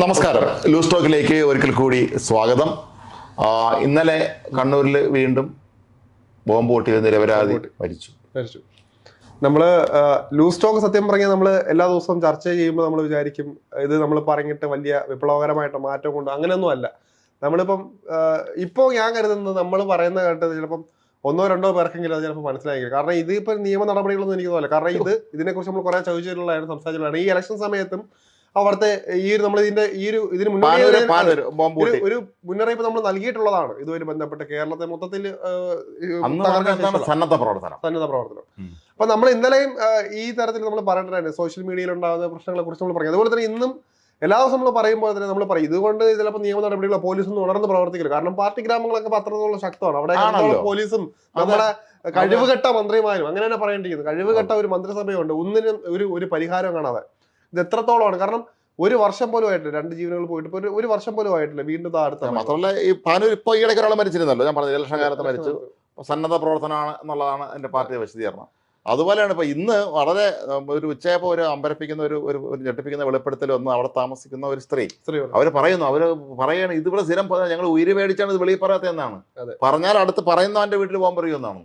നമസ്കാരം. ലൂസ് ടോക്കിലേക്ക് ഒരിക്കൽ കൂടി സ്വാഗതം. ഇന്നലെ കണ്ണൂരിൽ വീണ്ടും ബോംബ് പൊട്ടിയ നിരപരാധി മരിച്ചു. മരിച്ചു. നമ്മൾ ലൂസ് ടോക്ക് സത്യം പറഞ്ഞാൽ നമ്മൾ എല്ലാ ദിവസവും ചർച്ച ചെയ്യുമ്പോൾ നമ്മൾ വിചാരിക്കും ഇത് നമ്മൾ പറഞ്ഞിട്ട് വലിയ വിപ്ലവകരമായിട്ട് മാറ്റം കൊണ്ട് അങ്ങനെയൊന്നും അല്ല. നമ്മളിപ്പം ഇപ്പോൾ ഞാൻ കരുതുന്നത് നമ്മൾ പറയുന്ന കേട്ടത് ചിലപ്പം ഒന്നോ രണ്ടോ പേർക്കെങ്കിലും അത് ചിലപ്പോൾ മനസ്സിലായിരിക്കും. കാരണം ഇതിപ്പോൾ നിയമ നടപടികളൊന്നും എനിക്ക് തോന്നില്ല. കാരണം ഇത് ഇതിനെക്കുറിച്ച് നമ്മൾ കുറേ ചോദിച്ചിട്ടുള്ളതായിരുന്നു സംസാരിച്ചിട്ടുള്ളതാണ്. ഈ ഇലക്ഷൻ സമയത്തും അവിടുത്തെ ഈ ഒരു നമ്മൾ ഇതിന്റെ ഈ ഒരു ഇതിന് മുന്നറിയിപ്പ് മുന്നേ ഒരു മുന്നറിയിപ്പ് നമ്മൾ നൽകിയിട്ടുള്ളതാണ്. ഇതുമായി ബന്ധപ്പെട്ട് കേരളത്തെ മൊത്തത്തിൽ സന്നദ്ധ പ്രവർത്തനം. സന്നദ്ധ പ്രവർത്തനം. അപ്പൊ നമ്മൾ ഇന്നലെയും ഈ തരത്തിൽ നമ്മൾ പറഞ്ഞിട്ടുണ്ടായിരുന്നു. സോഷ്യൽ മീഡിയയിൽ ഉണ്ടാകുന്ന പ്രശ്നങ്ങളെ കുറിച്ച് നമ്മൾ പറഞ്ഞു. അതുപോലെ തന്നെ ഇന്നും എല്ലാ ദിവസവും നമ്മൾ പറയുമ്പോൾ തന്നെ നമ്മൾ പറയും. ഇതുകൊണ്ട് ചിലപ്പോൾ നിയമ നടപടികളോ പോലീസൊന്നും ഉണർന്ന് പ്രവർത്തിക്കില്ല. കാരണം പാർട്ടി ഗ്രാമങ്ങളൊക്കെ പത്രത്തോളം ശക്തമാണ്. അവിടെ പോലീസും നമ്മുടെ കഴിവുകെട്ട മന്ത്രിമാരും അങ്ങനെ തന്നെ പറയേണ്ടിയിരിക്കുന്നു. കഴിവുകെട്ട ഒരു മന്ത്രിസഭയുണ്ട്. ഒന്നിനും ഒരു ഒരു പരിഹാരം കാണാതെ. ഇത് എത്രത്തോളമാണ്? കാരണം ഒരു വർഷം പോലും ആയിട്ടില്ല. രണ്ട് ജീവനുകൾ പോയിട്ട് ഇപ്പൊ ഒരു- ഒരു വർഷം പോലും ആയിട്ടില്ല. വീണ്ടും താഴ്ത്ത മാത്രമല്ല ഈ പാനൂർ ഇപ്പൊ ഈ ഇടയ്ക്ക് ഒരാൾ മരിച്ചിരുന്നല്ലോ. ഞാൻ പറഞ്ഞ ഇലക്ഷൻ കാലത്ത് മരിച്ചു. സന്നദ്ധ പ്രവർത്തനമാണ് എന്നുള്ളതാണ് എന്റെ പാർട്ടിയുടെ വിശദീകരണം. അതുപോലെയാണ് ഇപ്പൊ ഇന്ന് വളരെ ഒരു ഉച്ചയപ്പോൾ ഒരു അമ്പരപ്പിക്കുന്ന ഒരു ഒരു ഞെട്ടിപ്പിക്കുന്ന വെളിപ്പെടുത്തൽ ഒന്ന് അവിടെ താമസിക്കുന്ന ഒരു സ്ത്രീ. സ്ത്രീ അവർ പറയുന്നു അവർ പറയാണ് ഇതിവിടെ സ്ഥിരം ഞങ്ങൾ ഉയിര് മേടിച്ചാണ് ഇത് വെളിയിൽ പറയാത്ത എന്നാണ് അതെ. പറഞ്ഞാൽ അടുത്ത് പറയുന്നവന്റെ വീട്ടിൽ പോകാൻ എറിയുമെന്നാണ്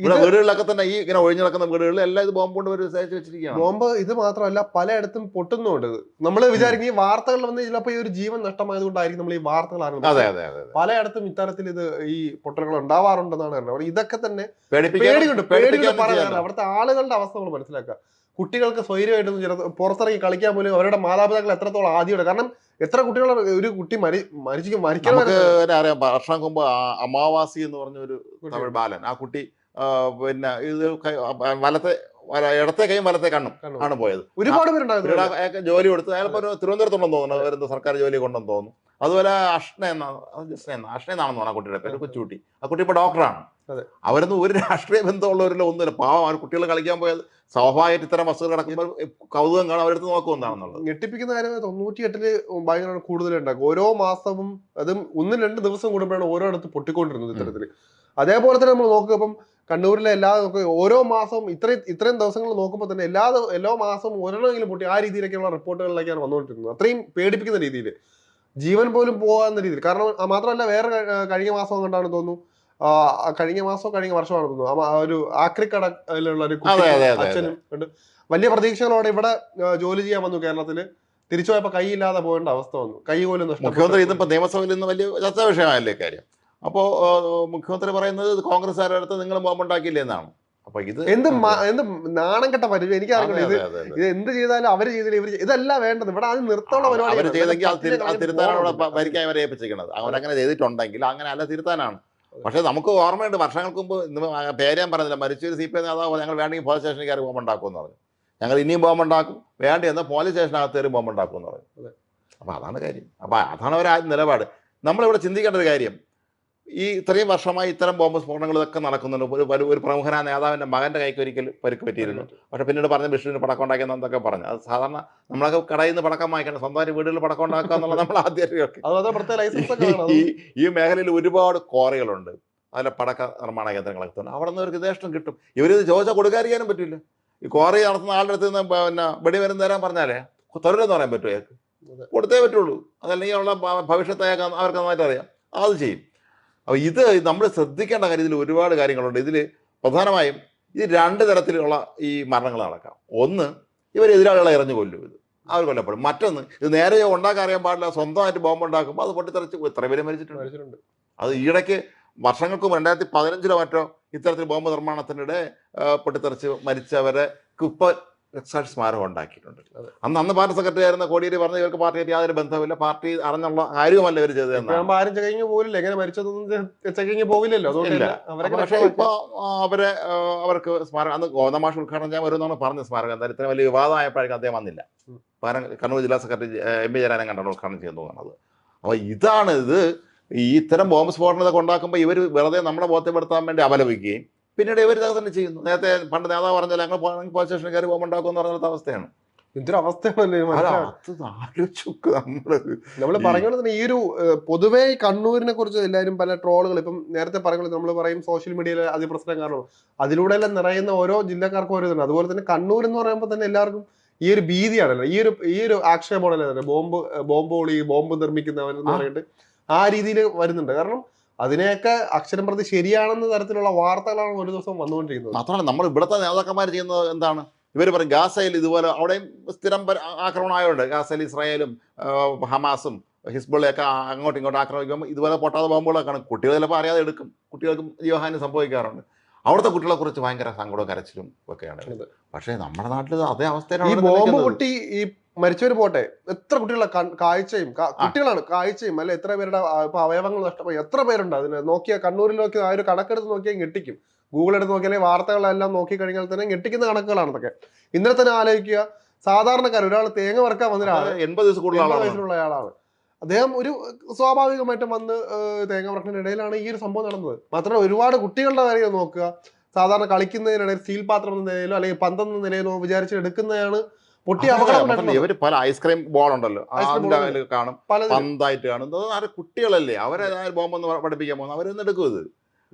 ഇവിടെ വീടുകളിലൊക്കെ തന്നെ ഈ ഇങ്ങനെ ഒഴിഞ്ഞു നടക്കുന്ന വീടുകളിൽ എല്ലാം ഇത് ബോംബ് കൊണ്ട് വെച്ചിരിക്കുകയാണ്. ബോംബ് ഇത് മാത്രമല്ല പലയിടത്തും പൊട്ടുന്നുണ്ട്. നമ്മൾ വിചാരിക്കും ഈ വാർത്തകൾ വന്ന് ചിലപ്പോൾ ഈ ഒരു ജീവൻ നഷ്ടമായതുകൊണ്ടായിരിക്കും നമ്മൾ ഈ വാർത്തകൾ അറിയുന്നത്. പലയിടത്തും ഇത്തരത്തിൽ ഇത് ഈ പൊട്ടലുകൾ ഉണ്ടാവാറുണ്ടെന്നാണ് പറഞ്ഞത്. ഇതൊക്കെ തന്നെ പേടിയുണ്ട് പേടിയുണ്ട് പറയാൻ അവിടുത്തെ ആളുകളുടെ അവസ്ഥ നമ്മൾ മനസ്സിലാക്കുക. കുട്ടികൾക്ക് സ്വൈര്യമായിട്ടൊന്നും ചില പുറത്തിറങ്ങി കളിക്കാൻ പോലും അവരുടെ മാതാപിതാക്കൾ എത്രത്തോളം ആദ്യമാണ് കാരണം എത്ര കുട്ടികൾ ഒരു കുട്ടി മരി മരിച്ചു മരിക്കാൻ അറിയാം. വർഷം മുമ്പ് അമാവാസി എന്ന് പറഞ്ഞ ഒരു തമിഴ് ബാലൻ. ആ കുട്ടി പിന്നെ ഇത് വലത്തെ ഇടത്തെ കൈയും വലത്തെ കണ്ണും ആണ് പോയത്. ഒരുപാട് പേരുണ്ടായിരുന്നു ജോലി കൊടുത്ത് അയാൾ തിരുവനന്തപുരത്തുണ്ടെന്ന് തോന്നുന്നു. വരുന്ന സർക്കാർ ജോലി കൊണ്ടെന്ന് തോന്നുന്നു. അതുപോലെ അഷ്ണ എന്നാണ് ജസ്ന എന്നാ അഷ്ന എന്നാണെന്ന് ആ കുട്ടിയുടെ പേര് കൊച്ചുകുട്ടി. ആ കുട്ടി ഇപ്പൊ ഡോക്ടറാണ്. അവരൊന്നും ഒരു രാഷ്ട്രീയ ബന്ധമുള്ളവരില്ല ഒന്നുമില്ല. പാവം ആ കുട്ടികൾ കളിക്കാൻ പോയത് സ്വാഭാവികമായിട്ട് ഇത്തരം വസ്തുക്കൾ കിടക്കുമ്പോൾ കൗതുകം കാണാൻ അവരടുത്ത് നോക്കുമെന്നാണെന്നുള്ളത്. ഞെട്ടിപ്പിക്കുന്ന കാര്യം തൊണ്ണൂറ്റിയെട്ടിൽ ഭയങ്കര കൂടുതലുണ്ടാക്കും ഓരോ മാസവും അതും ഒന്നും രണ്ട് ദിവസം കൂടുമ്പോഴാണ് ഓരോയിടത്ത് പൊട്ടിക്കൊണ്ടിരുന്നത് ഇത്തരത്തിൽ അതേപോലെ തന്നെ നമ്മൾ നോക്കുക ഇപ്പം കണ്ണൂരിലെ എല്ലാ ഓരോ മാസവും ഇത്രയും ഇത്രയും ദിവസങ്ങൾ നോക്കുമ്പോൾ തന്നെ എല്ലാ എല്ലാ മാസവും ഒരെണ്ണമെങ്കിലും പൊട്ടി ആ രീതിയിലൊക്കെയുള്ള റിപ്പോർട്ടുകളിലേക്കാണ് വന്നുകൊണ്ടിരുന്നത്. അത്രയും പേടിപ്പിക്കുന്ന രീതിയിൽ. ജീവൻ പോലും പോകാവുന്ന രീതിയിൽ. കാരണം മാത്രമല്ല വേറെ കഴിഞ്ഞ മാസം കണ്ടാണ് തോന്നുന്നു? കഴിഞ്ഞ മാസമോ കഴിഞ്ഞ വർഷമാണ് തോന്നുന്നു. ഒരു ആക്രിക്കടയിലുള്ള ഒരു അച്ഛനും ഉണ്ട്. വലിയ പ്രതീക്ഷകളോടെ ഇവിടെ ജോലി ചെയ്യാൻ വന്നു കേരളത്തിൽ. തിരിച്ചു പോയപ്പോ കൈയില്ലാതെ പോകേണ്ട അവസ്ഥ വന്നു. കൈ പോലും നഷ്ടപ്പെട്ടു. മുഖ്യമന്ത്രി ഇന്നിപ്പോ നിയമസഭയിൽ നിന്ന് വലിയ ചർച്ചാ വിഷയമായല്ലേ കാര്യം അപ്പോൾ മുഖ്യമന്ത്രി പറയുന്നത് കോൺഗ്രസ് അടുത്ത് നിങ്ങൾ ബോംബുണ്ടാക്കിയില്ലേ എന്നാണ്. അപ്പൊ ഇത് എന്ത് എന്ത് നാണം കെട്ട പരിചയം എനിക്ക് അറിയില്ല ഇത്. ഇത് എന്ത് ചെയ്താലും അവർ ചെയ്തില്ല? ഇവർ ഇതല്ല വേണ്ടത്. ഇവിടെ അത് നിർത്തുള്ള അവർ ചെയ്തെങ്കിൽ അത് തിരു- അത് തിരുത്താനാണ് ഇവിടെ ഭരിക്കാൻ അവരെ ഏൽപ്പിച്ചിരിക്കുന്നത്. അവരങ്ങനെ ചെയ്തിട്ടുണ്ടെങ്കിൽ അങ്ങനെ അല്ല തിരുത്താനാണ്. പക്ഷെ നമുക്ക് ഓർമ്മയുണ്ട് വർഷങ്ങൾക്ക് മുമ്പ് ഇന്ന് പേര് ഞാൻ പറഞ്ഞില്ല. മരിച്ചൊരു സി പി ഐ നേതാവ് ഞങ്ങൾ വേണമെങ്കിൽ പോലീസ് സ്റ്റേഷനിൽ കയറി ബോംബ് ഉണ്ടാക്കുമെന്ന് പറഞ്ഞു. ഞങ്ങൾ ഇനിയും ബോംബ് ഉണ്ടാക്കും വേണ്ടി എന്നാൽ പോലീസ് സ്റ്റേഷനകത്ത് കയറി ബോംബ് ഉണ്ടാക്കുമെന്ന് പറഞ്ഞു അപ്പൊ അപ്പോൾ അതാണ് കാര്യം. അപ്പോൾ അതാണ് ഒരു നിലപാട്. നമ്മളിവിടെ ചിന്തിക്കേണ്ട ഒരു കാര്യം. ഈ ഇത്രയും വർഷമായി ഇത്തരം ബോംബ് സ്ഫോടനങ്ങൾ ഇതൊക്കെ നടക്കുന്നുണ്ട്. ഒരു ഒരു- പ്രമുഖനായ നേതാവിന്റെ മകന്റെ കൈക്ക് ഒരിക്കൽ പരിക്ക് പറ്റിയിരുന്നു. പക്ഷെ പിന്നീട് പറഞ്ഞ വിഷ്ണുവിന് പടക്കം ഉണ്ടാക്കിയെന്ന് എന്തൊക്കെ പറഞ്ഞു. അത് സാധാരണ നമ്മളൊക്കെ കടയിൽ നിന്ന് പടക്കം വാങ്ങിക്കണം. സ്വന്തമായിട്ട് വീടുകളിൽ പടക്കം ഉണ്ടാക്കുക എന്നുള്ളത് നമ്മൾ വേണം ഈ ഈ മേഖലയിൽ ഒരുപാട് കോറകളുണ്ട് അതിലെ പടക്ക നിർമ്മാണ കേന്ദ്രങ്ങളൊക്കെ ഉണ്ട് അവിടെ നിന്ന് ഒരു യഥേഷ്ടം കിട്ടും. ഇവരിത് ചോദിച്ചാൽ കൊടുക്കാതിരിക്കാനും പറ്റില്ല. ഈ കോറി നടത്തുന്ന ആളുടെ അടുത്ത് നിന്ന് പിന്നെ വെടി വരും തരാൻ പറഞ്ഞാലേ തൊഴിലെന്ന് പറയാൻ പറ്റുമോ അയാൾക്ക്. കൊടുത്തേ പറ്റുള്ളൂ. അതല്ലെങ്കിൽ ഉള്ള ഭവിഷ്യത്ത് അവർക്ക് നന്നായിട്ട് അറിയാം. അത് ചെയ്യും. അപ്പോൾ ഇത് നമ്മൾ ശ്രദ്ധിക്കേണ്ട കാര്യം ഇതിൽ ഒരുപാട് കാര്യങ്ങളുണ്ട്. ഇതിൽ പ്രധാനമായും ഇത് രണ്ട് തരത്തിലുള്ള ഈ മരണങ്ങൾ നടക്കാം. ഒന്ന് ഇവർ എതിരാളികളെ എറിഞ്ഞു കൊല്ലും ഇത്. അവർ കൊല്ലപ്പെടും. മറ്റൊന്ന് ഇത് നേരെ ഉണ്ടാക്കാൻ അറിയാൻ പാടില്ല സ്വന്തമായിട്ട് ബോംബ് ഉണ്ടാക്കുമ്പോൾ അത് പൊട്ടിത്തെറിച്ച് എത്ര പേര് മരിച്ചിട്ടുണ്ട്. മരിച്ചിട്ടുണ്ട്. അത് ഈയിടയ്ക്ക് വർഷങ്ങൾക്ക് രണ്ടായിരത്തി പതിനഞ്ചിലോ മറ്റോ ഇത്തരത്തിൽ ബോംബ് നിർമ്മാണത്തിനിടെ പൊട്ടിത്തെറിച്ച് മരിച്ചവരെ ഇപ്പൊ രക്സാക്ഷി സ്മാരകം ഉണ്ടാക്കിയിട്ടുണ്ട്. അന്ന് അന്ന് പാർട്ടി സെക്രട്ടറി ആയിരുന്ന കോടിയേരി പറഞ്ഞ ഇവർക്ക് പാർട്ടിയായിട്ട് യാതൊരു ബന്ധമില്ല പാർട്ടി അറിഞ്ഞുള്ള കാര്യവുമല്ല ഇവർ ചെയ്തത് ആരും ചെക്കഴിഞ്ഞ് പോകില്ല എങ്ങനെ മരിച്ചതൊന്നും ചെക്കഴിഞ്ഞ് പോവില്ലല്ലോ. പക്ഷേ ഇപ്പൊ അവരെ അവർക്ക് സ്മാരകം അന്ന് ഗോതമാഷ് ഉദ്ഘാടനം ചെയ്യാൻ വരുമെന്നാണ് പറഞ്ഞ സ്മാരകം. എന്തായാലും ഇത്ര വലിയ വിവാദമായപ്പോഴേക്കും അദ്ദേഹം വന്നില്ല. പകരം കണ്ണൂർ ജില്ലാ സെക്രട്ടറി എം പി ജയരാജൻ കണ്ടാണ് ഉദ്ഘാടനം ചെയ്യുന്നു പറഞ്ഞത്. അപ്പോൾ ഇതാണ് ഇത്. ഈ ഇത്തരം ബോംബ് സ്ഫോടനമൊക്കെ ഉണ്ടാക്കുമ്പോൾ ഇവർ വെറുതെ നമ്മളെ ബോധ്യപ്പെടുത്താൻ വേണ്ടി അപലപിക്കുകയും പിന്നീട് ഇവർ തന്നെ ചെയ്യുന്നു. നേരത്തെ പണ്ട് നേതാവ് പറഞ്ഞാൽ ഞങ്ങൾ പോലീസ് സ്റ്റേഷനിൽ കയറി ബോംബ് ഉണ്ടാക്കുമെന്ന് പറഞ്ഞ അവസ്ഥയാണ്. അത്? അത് നമ്മൾ. നമ്മൾ തന്നെ ഈ ഒരു പൊതുവെ കണ്ണൂരിനെ കുറിച്ച് എല്ലാവരും പല ട്രോളുകൾ ഇപ്പം നേരത്തെ പറഞ്ഞു നമ്മൾ പറയും സോഷ്യൽ മീഡിയയിലെ പ്രശ്നം കാരണം അതിലൂടെ എല്ലാം നിറയുന്ന ഓരോ ജില്ലക്കാർക്കും ഓരോ ഇതുണ്ട്. അതുപോലെ തന്നെ കണ്ണൂർ എന്ന് പറയുമ്പോൾ തന്നെ എല്ലാവർക്കും ഈ ഒരു ഭീതിയാണല്ലോ. ഈ ഒരു ഈ ഒരു ആക്ഷേപമാണല്ലോ. ബോംബ് ബോംബ് ഒളി ബോംബ് നിർമ്മിക്കുന്നവൻ എന്ന്. പറഞ്ഞിട്ട് ആ രീതിയിൽ വരുന്നുണ്ട്. കാരണം അതിനെയൊക്കെ അക്ഷരം പ്രതി ശരിയാണെന്ന തരത്തിലുള്ള വാർത്തകളാണ് ഒരു ദിവസം വന്നുകൊണ്ടിരിക്കുന്നത്. മാത്രമല്ല നമ്മൾ ഇവിടുത്തെ നേതാക്കന്മാർ ചെയ്യുന്നത് എന്താണ്? ഇവർ പറയും ഗാസയിൽ ഇതുപോലെ അവിടെയും സ്ഥിരം ആക്രമണമായതുകൊണ്ട് ആക്രമണം ആയതുകൊണ്ട് ഗാസയിൽ ഇസ്രായേലും ഹമാസും ഹിസ്ബുള്ളയൊക്കെ അങ്ങോട്ടും ഇങ്ങോട്ടും ആക്രമിക്കുമ്പോൾ ഇതുപോലെ പൊട്ടാതെ ബോംബുകളൊക്കെയാണ്. കുട്ടികൾ ചിലപ്പോൾ അറിയാതെ എടുക്കും. കുട്ടികൾക്കും ജീവഹാനി സംഭവിക്കാറുണ്ട്. അവിടുത്തെ കുട്ടികളെ കുറിച്ച് ഭയങ്കര സങ്കടവും കരച്ചിലും ഒക്കെയാണ്. പക്ഷേ നമ്മുടെ നാട്ടിൽ അതേ ഈ അവസ്ഥയിലാണ് ബോംബ് പൊട്ടി ഈ മരിച്ചവര് പോട്ടെ. എത്ര കുട്ടികളെ കാഴ്ചയും കുട്ടികളാണ് കാഴ്ചയും അല്ലെ? എത്ര പേരുടെ ഇപ്പൊ അവയവങ്ങൾ നഷ്ടമായി എത്ര പേരുണ്ട് അതിന്? നോക്കിയ കണ്ണൂരിൽ നോക്കി ആ ഒരു കണക്കെടുത്ത് നോക്കിയാൽ ഞെട്ടിക്കും. ഗൂഗിൾ എടുത്ത് നോക്കിയാൽ വാർത്തകളെല്ലാം നോക്കി കഴിഞ്ഞാൽ തന്നെ ഞെട്ടിക്കുന്ന കണക്കുകളാണ് ഇതൊക്കെ ഇന്നലെ തന്നെ ആലോചിക്കുക. സാധാരണക്കാർ ഒരാൾ തേങ്ങ വറക്കാൻ വന്ന ഒരാൾ അത് എൺപത് വയസ്സിലുള്ള ആളാണ്. അദ്ദേഹം ഒരു സ്വാഭാവികമായിട്ടും വന്ന് തേങ്ങ തേങ്ങ വറക്കുന്നതിനിടയിലാണ് ഈ ഒരു സംഭവം നടന്നത്. മാത്രമല്ല ഒരുപാട് കുട്ടികളുടെ കാര്യം നോക്കുക. സാധാരണ കളിക്കുന്നതിനിടയിൽ സ്റ്റീൽ പാത്രം എന്ന നിലയിലോ അല്ലെങ്കിൽ പന്തെന്ന നിലയിലോ വിചാരിച്ച് എടുക്കുന്നതാണ് പൊട്ടി. ഇവർ പല ഐസ്ക്രീം ബോൾ ഉണ്ടല്ലോ. ഐസ്ക്രീം കാണും. പല പന്തായിട്ട് കാണും. ആരെ കുട്ടികളല്ലേ? അവരെ ബോംബൊന്ന് പഠിപ്പിക്കാൻ പോകുന്നത് അവരൊന്നും എടുക്കും ഇത്?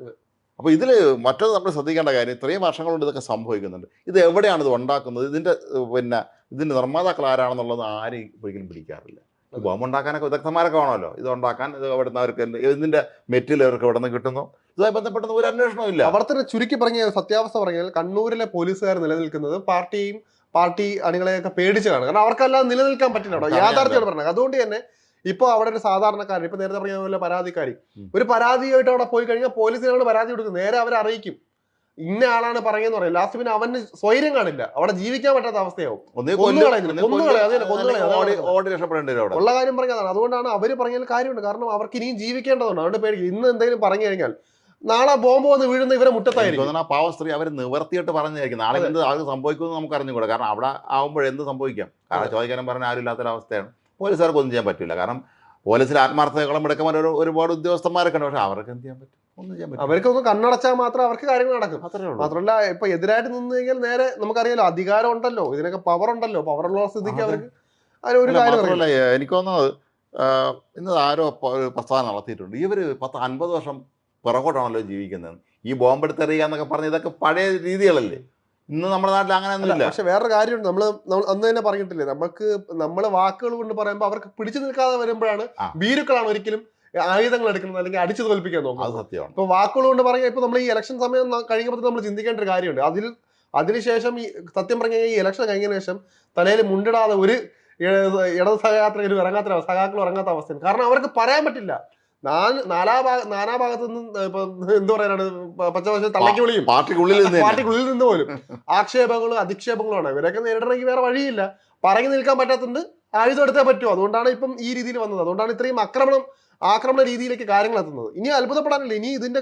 അതെ. അപ്പൊ ഇതിൽ മറ്റൊന്ന് നമ്മൾ ശ്രദ്ധിക്കേണ്ട കാര്യം ഇത്രയും വർഷങ്ങൾ കൊണ്ട് ഇതൊക്കെ സംഭവിക്കുന്നുണ്ട്. ഇത് എവിടെയാണ് ഇത് ഉണ്ടാക്കുന്നത്? ഇതിന്റെ പിന്നെ ഇതിന്റെ നിർമ്മാതാക്കൾ ആരാണെന്നുള്ളത് ആരും ഒരിക്കലും പിടിക്കാറില്ല. ബോംബ് ഉണ്ടാക്കാനൊക്കെ വിദഗ്ധന്മാരൊക്കെ വേണമല്ലോ ഇത് ഉണ്ടാക്കാൻ ഇത് എവിടുന്ന് അവർക്ക് ഇതിന്റെ മെറ്റീരിയൽ അവർക്ക് എവിടെ നിന്ന് കിട്ടുന്നു? ഇതുമായി ബന്ധപ്പെട്ട ഒരു അന്വേഷണവും ഇല്ല. അവർ തന്നെ ചുരുക്കി പറഞ്ഞ സത്യാവസ്ഥ പറഞ്ഞാൽ കണ്ണൂരിലെ പോലീസുകാർ നിലനിൽക്കുന്നത് പാർട്ടിയും പാർട്ടി അണികളെയൊക്കെ പേടിച്ചാണ് കാരണം അവർക്കെല്ലാം നിലനിൽക്കാൻ പറ്റില്ല യാഥാർത്ഥ്യമാണ് പറഞ്ഞത്. അതുകൊണ്ട് തന്നെ ഇപ്പൊ അവിടെ ഒരു സാധാരണക്കാരൻ ഇപ്പൊ നേരത്തെ പറഞ്ഞ പോലെ പരാതിക്കാരി. ഒരു പരാതിയായിട്ട് അവിടെ പോയി കഴിഞ്ഞാൽ പോലീസിനാണ് പരാതി കൊടുക്കും. നേരെ അവരെ അറിയിക്കും. ഇന്ന ആളാണ് പറയുന്നത് പറയും. ലാസ്റ്റ് പിന്നെ അവന് സ്വൈര്യം കാണില്ല. അവിടെ ജീവിക്കാൻ പറ്റാത്ത അവസ്ഥയാവും. ഉള്ള കാര്യം പറഞ്ഞതാണ്. അതുകൊണ്ടാണ് അവർ പറഞ്ഞതിൽ കാര്യമുണ്ട്. കാരണം അവർക്ക് ഇനിയും ജീവിക്കേണ്ടതുണ്ട്. അതുകൊണ്ട് പേടിക്കും ഇന്ന് എന്തെങ്കിലും പറഞ്ഞു കഴിഞ്ഞാൽ നാളെ ബോംബ് വന്ന് വീഴുന്ന ഇവരെ മുട്ടത്തായിരിക്കും മുറ്റത്തായിരിക്കും പാവ സ്ത്രീ അവർ നിവർത്തിയിട്ട് പറഞ്ഞായിരിക്കും നാളെ എന്ത് അത് സംഭവിക്കുമെന്ന് നമുക്ക് അറിഞ്ഞുകൂടാ കാരണം അവിടെ ആവുമ്പോൾ എന്ത് സംഭവിക്കാം? കാരണം. ചോദിക്കാനും പറഞ്ഞ ആരും ഇല്ലാത്തൊരവസ്ഥയാണ് പോലീസുകാർക്ക് ഒന്നും ചെയ്യാൻ പറ്റില്ല. കാരണം പോലീസിൽ ആത്മാർത്ഥതകളും എടുക്കാൻ ഒരു ഒരുപാട് ഉദ്യോഗസ്ഥന്മാരൊക്കെ ഉണ്ട് പക്ഷെ അവർക്ക് എന്ത് ചെയ്യാൻ പറ്റും? ഒന്നും ചെയ്യാൻ പറ്റും അവർക്കൊന്ന് കണ്ണടച്ചാൽ മാത്രം അവർക്ക് കാര്യങ്ങൾ നടക്കും. മാത്രമല്ല ഇപ്പൊ എതിരായിട്ട് നിന്ന് കഴിഞ്ഞാൽ നേരെ നമുക്കറിയാലോ അധികാരം ഉണ്ടല്ലോ. ഇതിനൊക്കെ പവർ ഉണ്ടല്ലോ. പവർ ഉള്ള സ്ഥിതിക്ക് അവർക്ക് അതിന് ഒരു അല്ല, കാര്യം മാത്രമല്ല ഏ, എനിക്ക് തോന്നുന്നത് ഇന്ന് ആരോ പ്രസ്ഥാനം പ്രസ്താവന നടത്തിയിട്ടുണ്ട്. ഇവർ പത്ത് അൻപത് വർഷം പിറകോട്ടാണല്ലോ ജീവിക്കുന്നത്. ഈ ബോംബെടുത്തെറിയുക എന്നൊക്കെ പറഞ്ഞ ഇതൊക്കെ പഴയ രീതികളല്ലേ? ഇന്ന് നമ്മുടെ നാട്ടിൽ അങ്ങനെയൊന്നുമില്ല പക്ഷെ വേറൊരു കാര്യമുണ്ട്. നമ്മൾ നമ്മൾ അന്ന് തന്നെ പറഞ്ഞിട്ടില്ലേ നമുക്ക് നമ്മളെ വാക്കുകൾ കൊണ്ട് പറയുമ്പോൾ അവർക്ക് പിടിച്ചു നിൽക്കാതെ വരുമ്പോഴാണ്. ഭീരുക്കളാണ് ഒരിക്കലും ആയുധങ്ങൾ എടുക്കുന്നത് അല്ലെങ്കിൽ അടിച്ചു തോൽപ്പിക്കാൻ നോക്കുന്നത്. സത്യമാണ്. ഇപ്പൊ വാക്കുകൾ കൊണ്ട് പറയുക ഇപ്പൊ നമ്മൾ ഈ ഇലക്ഷൻ സമയം കഴിയുമ്പോൾ നമ്മൾ ചിന്തിക്കേണ്ട ഒരു കാര്യമുണ്ട്. അതിൽ അതിനുശേഷം ഈ സത്യം പറഞ്ഞ ഈ ഇലക്ഷൻ കഴിഞ്ഞതിന് ശേഷം തലയിൽ മുണ്ടിടാതെ ഒരു ഇടത് സഹയാത്രികരും ഇറങ്ങാത്ത സഹാക്കളും ഇറങ്ങാത്ത അവസ്ഥയാണ്. കാരണം അവർക്ക് പറയാൻ പറ്റില്ല. നാല് നാലാ ഭാഗ നാനാ ഭാഗത്തു നിന്നും ഇപ്പൊ എന്ത് പറയാനാണ്? പച്ചവശം തള്ളക്കി വിളിയും. പാർട്ടിക്കുള്ളിൽ നിന്ന് പാർട്ടിക്കുള്ളിൽ നിന്ന് പോലും. ആക്ഷേപങ്ങളും അധിക്ഷേപങ്ങളുമാണ് ഇവരൊക്കെ നേരിടണമെങ്കിൽ വേറെ വഴിയില്ല. പറഞ്ഞു നിൽക്കാൻ പറ്റാത്തതുകൊണ്ട് ആയുധം എടുത്തേ പറ്റുമോ അതുകൊണ്ടാണ് ഇപ്പം ഈ രീതിയിൽ വന്നത്. അതുകൊണ്ടാണ് ഇത്രയും ആക്രമണം ആക്രമണ രീതിയിലേക്ക് കാര്യങ്ങൾ എത്തുന്നത്. ഇനി അത്ഭുതപ്പെടാനില്ല. ഇനി ഇതിന്റെ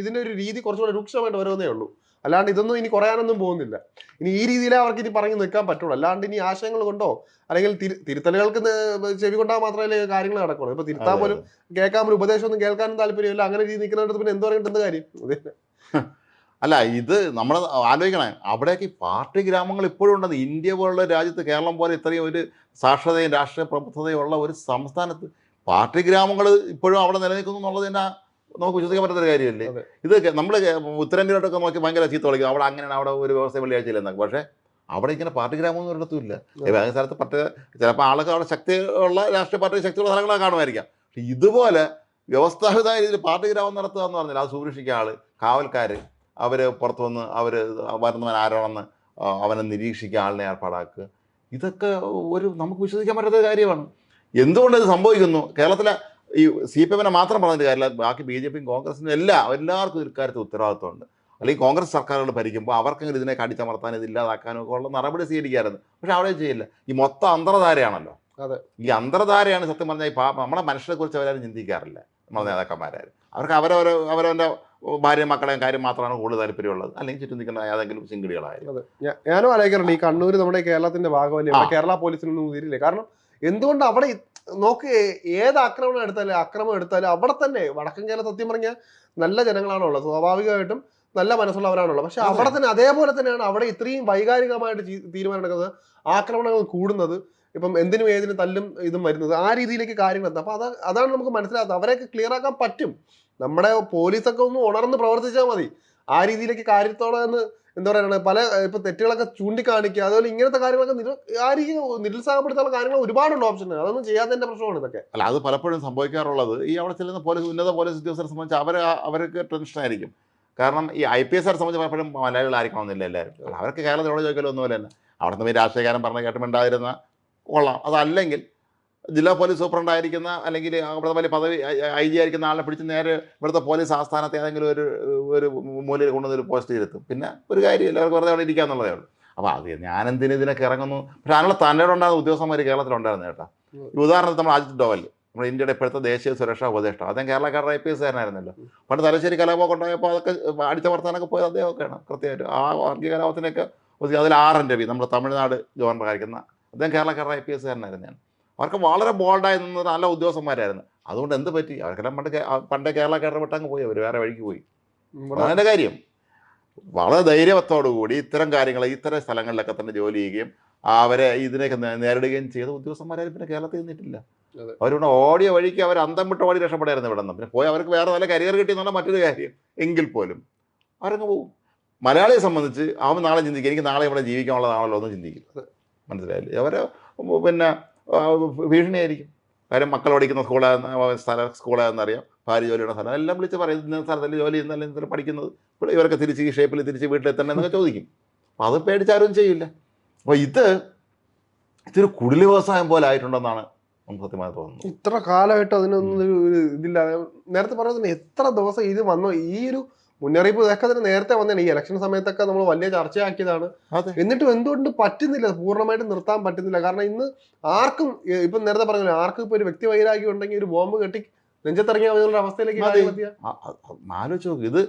ഇതിന്റെ ഒരു രീതി കുറച്ചുകൂടെ രൂക്ഷമായിട്ട് വരുന്നേ ഉള്ളൂ. അല്ലാണ്ട് ഇതൊന്നും ഇനി കുറയാനൊന്നും പോകുന്നില്ല. ഇനി ഈ രീതിയിലേ അവർക്ക് ഇനി പറഞ്ഞു നിൽക്കാൻ പറ്റുള്ളൂ. അല്ലാണ്ട് ഇനി ആശയങ്ങൾ കൊണ്ടോ അല്ലെങ്കിൽ തിരു- തിരുത്തലുകൾക്ക് ചെവി കൊണ്ടാൽ മാത്രമേ കാര്യങ്ങൾ നടക്കുള്ളൂ. ഇപ്പൊ തിരുത്താൻ പോലും കേൾക്കാൻ ഒരു ഉപദേശമൊന്നും കേൾക്കാനും താല്പര്യമില്ല. അങ്ങനെ രീതി നിൽക്കുന്നിടത്ത് പിന്നെ എന്തോ എന്ത് കാര്യം? അല്ല ഇത് നമ്മൾ ആലോചിക്കണേ. അവിടെയൊക്കെ പാർട്ടി ഗ്രാമങ്ങൾ ഇപ്പോഴും ഉണ്ടെന്ന് ഇന്ത്യ പോലുള്ള രാജ്യത്ത് കേരളം പോലെ ഇത്രയും ഒരു സാക്ഷരതയും രാഷ്ട്രീയ പ്രബുദ്ധതയും ഉള്ള ഒരു സംസ്ഥാനത്ത് പാർട്ടി ഗ്രാമങ്ങൾ ഇപ്പോഴും അവിടെ നിലനിൽക്കുന്നു എന്നുള്ളത് തന്നെ നമുക്ക് വിശ്വസിക്കാൻ പറ്റാത്തൊരു കാര്യമല്ലേ. ഇത് നമ്മൾ ഉത്തരേന്ത്യയിലോട്ടൊക്കെ നോക്കി ഭയങ്കര ചീത്ത വിളിക്കും. അവിടെ അങ്ങനെയാണ് അവിടെ ഒരു വ്യവസ്ഥ വെള്ളിയാഴ്ച എന്നൊക്കെ. പക്ഷേ അവിടെ ഇങ്ങനെ പാർട്ടി ഗ്രാമമൊന്നും ഒരിടത്തും ഇല്ല വേറെ സ്ഥലത്ത് പറ്റ ചിലപ്പോൾ ആളൊക്കെ അവിടെ ശക്തിയുള്ള രാഷ്ട്രീയ പാർട്ടി ശക്തിയുള്ള സ്ഥലങ്ങളൊക്കെ കാണുമായിരിക്കാം. പക്ഷെ ഇതുപോലെ വ്യവസ്ഥാപിതമായ രീതിയിൽ പാർട്ടി ഗ്രാമം നടത്തുക എന്ന് പറഞ്ഞാൽ അത് സൂക്ഷിക്കുക ആൾ കാവൽക്കാർ അവർ പുറത്തു വന്ന് അവർ വരുന്നവൻ ആരാണെന്ന് അവനെ നിരീക്ഷിക്കുക ആളിനെ ഏർപ്പാടാക്കുക. ഇതൊക്കെ ഒരു നമുക്ക് വിശ്വസിക്കാൻ പറ്റാത്ത കാര്യമാണ്. എന്തുകൊണ്ട് ഇത് സംഭവിക്കുന്നു? കേരളത്തിലെ ഈ സി പി എമ്മിനെ മാത്രം പറഞ്ഞിട്ട് കാര്യമില്ല. ബാക്കി ബി ജെ പിയും കോൺഗ്രസിനും എല്ലാം എല്ലാവർക്കും ഇക്കാര്യത്തിൽ ഉത്തരവാദിത്വമുണ്ട്. അല്ലെങ്കിൽ കോൺഗ്രസ് സർക്കാരുകൾ ഭരിക്കുമ്പോൾ അവർക്കെങ്കിലും ഇതിനെ കടിച്ചമർത്താനും ഇത് ഇല്ലാതാക്കാനും ഒക്കെ ഉള്ള നടപടി സ്വീകരിക്കാറുണ്ട് പക്ഷെ അവിടെ ചെയ്യില്ല. ഈ മൊത്തം അന്തർധാരയാണല്ലോ. അതെ. ഈ അന്തർധാരയാണ് സത്യം പറഞ്ഞാൽ ഈ പാപ്പ നമ്മുടെ മനുഷ്യരെ കുറിച്ച് അവരാരും ചിന്തിക്കാറില്ല. നമ്മളെ നേതാക്കന്മാരാരും. അവർക്ക് അവരവരോ അവരവന്റെ ഭാര്യ മക്കളെയും കാര്യം മാത്രമാണ് കൂടുതൽ താല്പര്യമുള്ളത്. അല്ലെങ്കിൽ ചുറ്റും നിൽക്കുന്ന ഏതെങ്കിലും അതെ. ഞാനും ആലോചിക്കാറുണ്ട് ഈ കണ്ണൂർ നമ്മുടെ കേരളത്തിന്റെ ഭാഗമല്ലേ? കേരള പോലീസിനൊന്നും ഉതിരില്ലേ കാരണം എന്തുകൊണ്ട് അവിടെ നോക്ക് ഏത് ആക്രമണം എടുത്താലും ആക്രമണം എടുത്താലും അവിടെ തന്നെ വടക്കൻ കേരളം സത്യം പറഞ്ഞാൽ നല്ല ജനങ്ങളാണുള്ളത്. സ്വാഭാവികമായിട്ടും നല്ല മനസ്സുള്ളവരാണുള്ളത്. പക്ഷെ. അവിടെ തന്നെ അതേപോലെ തന്നെയാണ് അവിടെ ഇത്രയും വൈകാരികമായിട്ട് തീരുമാനം എടുക്കുന്നത് ആക്രമണങ്ങൾ കൂടുന്നത് ഇപ്പം എന്തിനും ഏതിനും തല്ലും ഇതും വരുന്നത്. ആ രീതിയിലേക്ക് കാര്യങ്ങൾ എത്താം. അപ്പൊ അത് അതാണ് നമുക്ക് മനസ്സിലാകുന്നത്. അവരെയൊക്കെ ക്ലിയർ ആക്കാൻ പറ്റും. നമ്മുടെ പോലീസൊക്കെ ഒന്ന് ഉണർന്ന് പ്രവർത്തിച്ചാൽ മതി. ആ രീതിയിലേക്ക് കാര്യത്തോടെ എന്ന് എന്താ പറയുക പല ഇപ്പൊ തെറ്റുകളൊക്കെ ചൂണ്ടിക്കാണിക്കുക അതുപോലെ ഇങ്ങനത്തെ കാര്യങ്ങളൊക്കെ നിര- ആ രീതി നിരുത്സാഹപ്പെടുത്താനുള്ള കാര്യങ്ങൾ ഒരുപാടുണ്ട് ഓപ്ഷൻ അതൊന്നും ചെയ്യാത്തതിന്റെ പ്രശ്നമാണ് ഇതൊക്കെ. അല്ല അത് പലപ്പോഴും സംഭവിക്കാറുള്ളത് ഈ അവിടെ ചെല്ലുന്ന പോലീസ് ഉന്നത പോലീസ് ഉദ്യോഗസ്ഥരെ സംബന്ധിച്ച് അവർ അവർക്ക് ടെൻഷനായിരിക്കും കാരണം ഈ ഐ പി എസ് ആർ സംബന്ധിച്ച് പലപ്പോഴും മലയാളികളായിരിക്കണമെന്നില്ല എല്ലാവരും. അവർക്ക് കേരളത്തിലോട് ചോദിക്കലോ ഒന്നുമില്ല അവിടെ നിന്ന് രാഷ്ട്രീയകാരം പറഞ്ഞ കേട്ടുമുണ്ടായിരുന്ന കൊള്ളാം. അതല്ലെങ്കിൽ ജില്ലാ പോലീസ് സൂപ്രണ്ടായിരിക്കുന്ന അല്ലെങ്കിൽ അവിടുത്തെ വലിയ പദവി ഐ ജി ആയിരിക്കുന്ന ആളെ പിടിച്ച് നേരെ ഇവിടുത്തെ പോലീസ് ആസ്ഥാനത്തെ ഏതെങ്കിലും ഒരു ഒരു മൂലയിൽ കൊണ്ടുവന്ന ഒരു പോസ്റ്റ് ചെയ്തെത്തും പിന്നെ ഒരു കാര്യമില്ല എല്ലാവർക്കും വെറുതെ അവിടെ ഇരിക്കുക എന്നുള്ളതേ ഉള്ളൂ. അപ്പോൾ അത് ഞാനെന്തിന് ഇതിനൊക്കെ ഇറങ്ങുന്നു? പക്ഷേ അതിനുള്ള തന്നോട് ഉണ്ടാകുന്ന ഉദ്യോഗസ്ഥന്മാർ കേരളത്തിലുണ്ടായിരുന്നു കേട്ടോ. ഉദാഹരണത്തിന് നമ്മൾ അജിത് ഡോവൽ നമ്മുടെ ഇന്ത്യയുടെ ഇപ്പോഴത്തെ ദേശീയ സുരക്ഷാ ഉപദേഷ്ടാവ്. അദ്ദേഹം കേരളക്കാരുടെ ഐ പി എസ് കാരനായിരുന്നല്ലോ. പണ്ട് തലശ്ശേരി കലാപമൊക്കെ ഉണ്ടായപ്പോൾ അതൊക്കെ അടിച്ച വർത്താനൊക്കെ പോയത് അദ്ദേഹമൊക്കെയാണ് കൃത്യമായിട്ട്. ആ വർഗീയ കലാപത്തിനൊക്കെ അതിൽ ആർ എൻ രവി നമ്മുടെ തമിഴ്നാട് ഗവർണർ ആയിരിക്കുന്ന അദ്ദേഹം കേരളക്കാരുടെ ഐ പി എസ് കാരനായിരുന്നു. അവർക്ക് വളരെ ബോൾഡായി നിന്ന് നല്ല ഉദ്യോഗസ്ഥന്മാരായിരുന്നു. അതുകൊണ്ട് എന്ത് പറ്റി? അവർക്കെല്ലാം പണ്ട് പണ്ട് കേരള കേരളക്കാരുടെ വിട്ടങ്ങ് പോയി. അവർ വേറെ വഴിക്ക് പോയി. അതിന്റെ കാര്യം. വളരെ ധൈര്യത്തോടു കൂടി ഇത്തരം കാര്യങ്ങൾ ഇത്തരം സ്ഥലങ്ങളിലൊക്കെ തന്നെ ജോലി ചെയ്യുകയും അവരെ ഇതിനെയൊക്കെ നേരിടുകയും ചെയ്ത ഉദ്യോഗസ്ഥന്മാരും പിന്നെ കേരളത്തിൽ നിന്നിട്ടില്ല. അതെ. അവരിവിടെ ഓടിയ വഴിക്ക് അവർ അന്തം വിട്ട് ഓടി രക്ഷപ്പെടായിരുന്നു ഇവിടെ നിന്ന്. പിന്നെ പോയി അവർക്ക് വേറെ നല്ല കരിയർ കിട്ടി എന്നുള്ള മറ്റൊരു കാര്യം. എങ്കിൽ പോലും അവരങ്ങ് പോകും മലയാളിയെ സംബന്ധിച്ച് അവൻ നാളെ ചിന്തിക്കും എനിക്ക് നാളെ ഇവിടെ ജീവിക്കാനുള്ളതാണല്ലോ ഒന്നും ചിന്തിക്കും. മനസ്സിലായില്ലേ? അവരെ പിന്നെ ഭീഷണിയായിരിക്കും. കാര്യം മക്കൾ പഠിക്കുന്ന സ്കൂളാണ് സ്ഥലം സ്കൂളാണെന്നറിയാം ഭാര്യ ജോലിയുടെ സ്ഥലം. എല്ലാം വിളിച്ച് പറയും ഇന്ന സ്ഥലത്തിൽ ജോലി ചെയ്യുന്ന അല്ലെങ്കിൽ പഠിക്കുന്നത്. ഇവരൊക്കെ തിരിച്ച് ഈ ഷേപ്പിൽ തിരിച്ച് വീട്ടിലെത്തണം എന്നൊക്കെ ചോദിക്കും. അപ്പോൾ അത് പേടിച്ചാരും ചെയ്യില്ല. അപ്പോൾ ഇത് ഇതൊരു കുടിൽ വ്യവസായം പോലെ ആയിട്ടുണ്ടെന്നാണ് ഇത്ര കാലമായിട്ട് അതിനൊന്നും ഇതില്ല നേരത്തെ പറഞ്ഞ എത്ര ദിവസം ഇത് വന്നോ? ഈ ഒരു മുന്നറിയിപ്പ് ഇതൊക്കെ തന്നെ നേരത്തെ വന്നതാണ്. ഈ ഇലക്ഷൻ സമയത്തൊക്കെ നമ്മൾ വലിയ ചർച്ചയാക്കിയതാണ്. എന്നിട്ടും എന്തുകൊണ്ട് പറ്റുന്നില്ല? പൂർണമായിട്ട് നിർത്താൻ പറ്റുന്നില്ല. കാരണം ഇന്ന് ആർക്കും ഇപ്പം നേരത്തെ പറഞ്ഞല്ലോ ആർക്കും ഇപ്പൊ ഒരു വ്യക്തി വൈരാഗ്യം ഉണ്ടെങ്കിൽ ഒരു ബോംബ് കെട്ടി നെഞ്ചത്തിറങ്ങിയ ഒരു അവസ്ഥയിലേക്ക് ആലോചിച്ച് നോക്ക്. ഇത്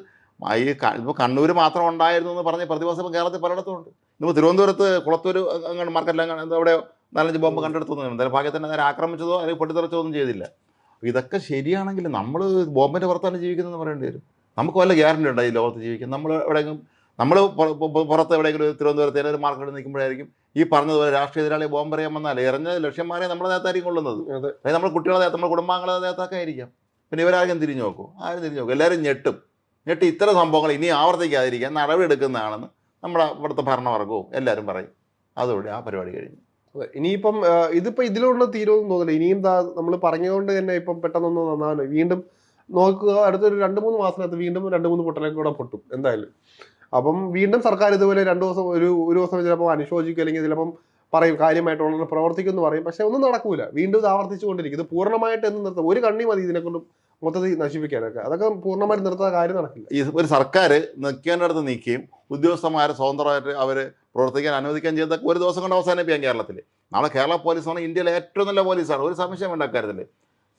ഈ ഇപ്പോൾ കണ്ണൂർ മാത്രം ഉണ്ടായിരുന്നു എന്ന് പറഞ്ഞ് പ്രതിഭാസം ഇപ്പം കേരളത്തിൽ പലയിടത്തും ഉണ്ട്. ഇപ്പോൾ തിരുവനന്തപുരത്ത് കുളത്തൂർ അങ്ങനെ മാർക്കറ്റിൽ എന്താ അവിടെ നാലഞ്ച് ബോംബ് കണ്ടെടുത്തൊന്നും എന്തായാലും ഭാഗ്യത്തിന് നേരെ ആക്രമിച്ചതോ അല്ലെങ്കിൽ പൊട്ടിത്തെറിച്ചോ ഒന്നും ചെയ്തില്ല. ഇതൊക്കെ ശരിയാണെങ്കിൽ നമ്മൾ ബോംബിന്റെ പുറത്താണ് ജീവിക്കുന്നതെന്ന് പറയേണ്ടി വരും. നമുക്ക് വല്ല ഗ്യാരണ്ടി ഉണ്ടോ ഈ ലോകത്ത് ജീവിക്കാൻ? നമ്മൾ എവിടെയെങ്കിലും നമ്മൾ പുറത്ത് എവിടെയെങ്കിലും ഒരു തിരുവനന്തപുരത്ത് ഏതൊരു മാർക്കറ്റിൽ നിൽക്കുമ്പോഴായിരിക്കും ഈ പറഞ്ഞതുപോലെ രാഷ്ട്രീയ എതിരാളി ബോംബ് അറിയാൻ വന്നാൽ എറിഞ്ഞ ലക്ഷ്യന്മാരെ നമ്മുടെ നേതായിരിക്കും കൊള്ളുന്നത്. അതെ. അതായത് നമ്മുടെ കുട്ടികളെ നമ്മുടെ കുടുംബാംഗങ്ങളെ നേതാക്കാൻ ആയിരിക്കാം. പിന്നെ ഇവരാരും തിരിഞ്ഞു നോക്കും. ആരും തിരിഞ്ഞു നോക്കും. എല്ലാവരും ഞെട്ടും. ഞെട്ടി ഇത്തരം സംഭവങ്ങൾ ഇനി ആവർത്തിക്കാതിരിക്കാൻ നടപടിയെടുക്കുന്നതാണെന്ന് നമ്മുടെ ഇവിടുത്തെ ഭരണവർഗവും എല്ലാവരും പറയും. അതോടെ ആ പരിപാടി കഴിഞ്ഞു. അതെ. ഇനിയിപ്പം ഇതിപ്പോൾ ഇതിപ്പോ ഇതിലുള്ള തീരുമെന്ന് തോന്നില്ല. ഇനിയും നമ്മൾ പറഞ്ഞുകൊണ്ട് തന്നെ ഇപ്പം പെട്ടെന്നൊന്നും നന്നാവില്ല. വീണ്ടും നോക്കുക അടുത്തൊരു രണ്ട് മൂന്ന് മാസത്തിനകത്ത് വീണ്ടും രണ്ട് മൂന്ന് പൊട്ടലൊക്കെ കൂടെ പൊട്ടും എന്തായാലും. അപ്പം വീണ്ടും സർക്കാർ ഇതുപോലെ രണ്ടു ദിവസം ഒരു ഒരു ദിവസം ചിലപ്പോൾ അനുശോചിക്കും അല്ലെങ്കിൽ ചിലപ്പം പറയും കാര്യമായിട്ട് ഉള്ള പ്രവർത്തിക്കുമെന്ന് പറയും. പക്ഷെ ഒന്നും നടക്കൂല. വീണ്ടും ഇത് ആവർത്തിച്ചുകൊണ്ടിരിക്കും. ഇത് പൂർണമായിട്ട് എന്ന് നിർത്തും. ഒരു കണ്ണി മതി ഇതിനെക്കൊണ്ട് മൊത്തത്തിൽ നശിപ്പിക്കാനൊക്കെ. അതൊക്കെ പൂർണമായിട്ട് നിർത്താൻ കാര്യം നടക്കില്ല. ഈ ഒരു സർക്കാർ നിൽക്കേണ്ടടുത്ത് നീക്കുകയും ഉദ്യോഗസ്ഥന്മാരെ സ്വതന്ത്രമായിട്ട് അവർ പ്രവർത്തിക്കാൻ അനുവദിക്കാൻ ചെയ്തൊക്കെ ഒരു ദിവസം കൊണ്ട് അവസാനിപ്പിക്കാം കേരളത്തിൽ നാളെ കേരള പോലീസ് ഇന്ത്യയിലെ ഏറ്റവും നല്ല പോലീസാണ്. ഒരു സംശയം കാര്യത്തിൽ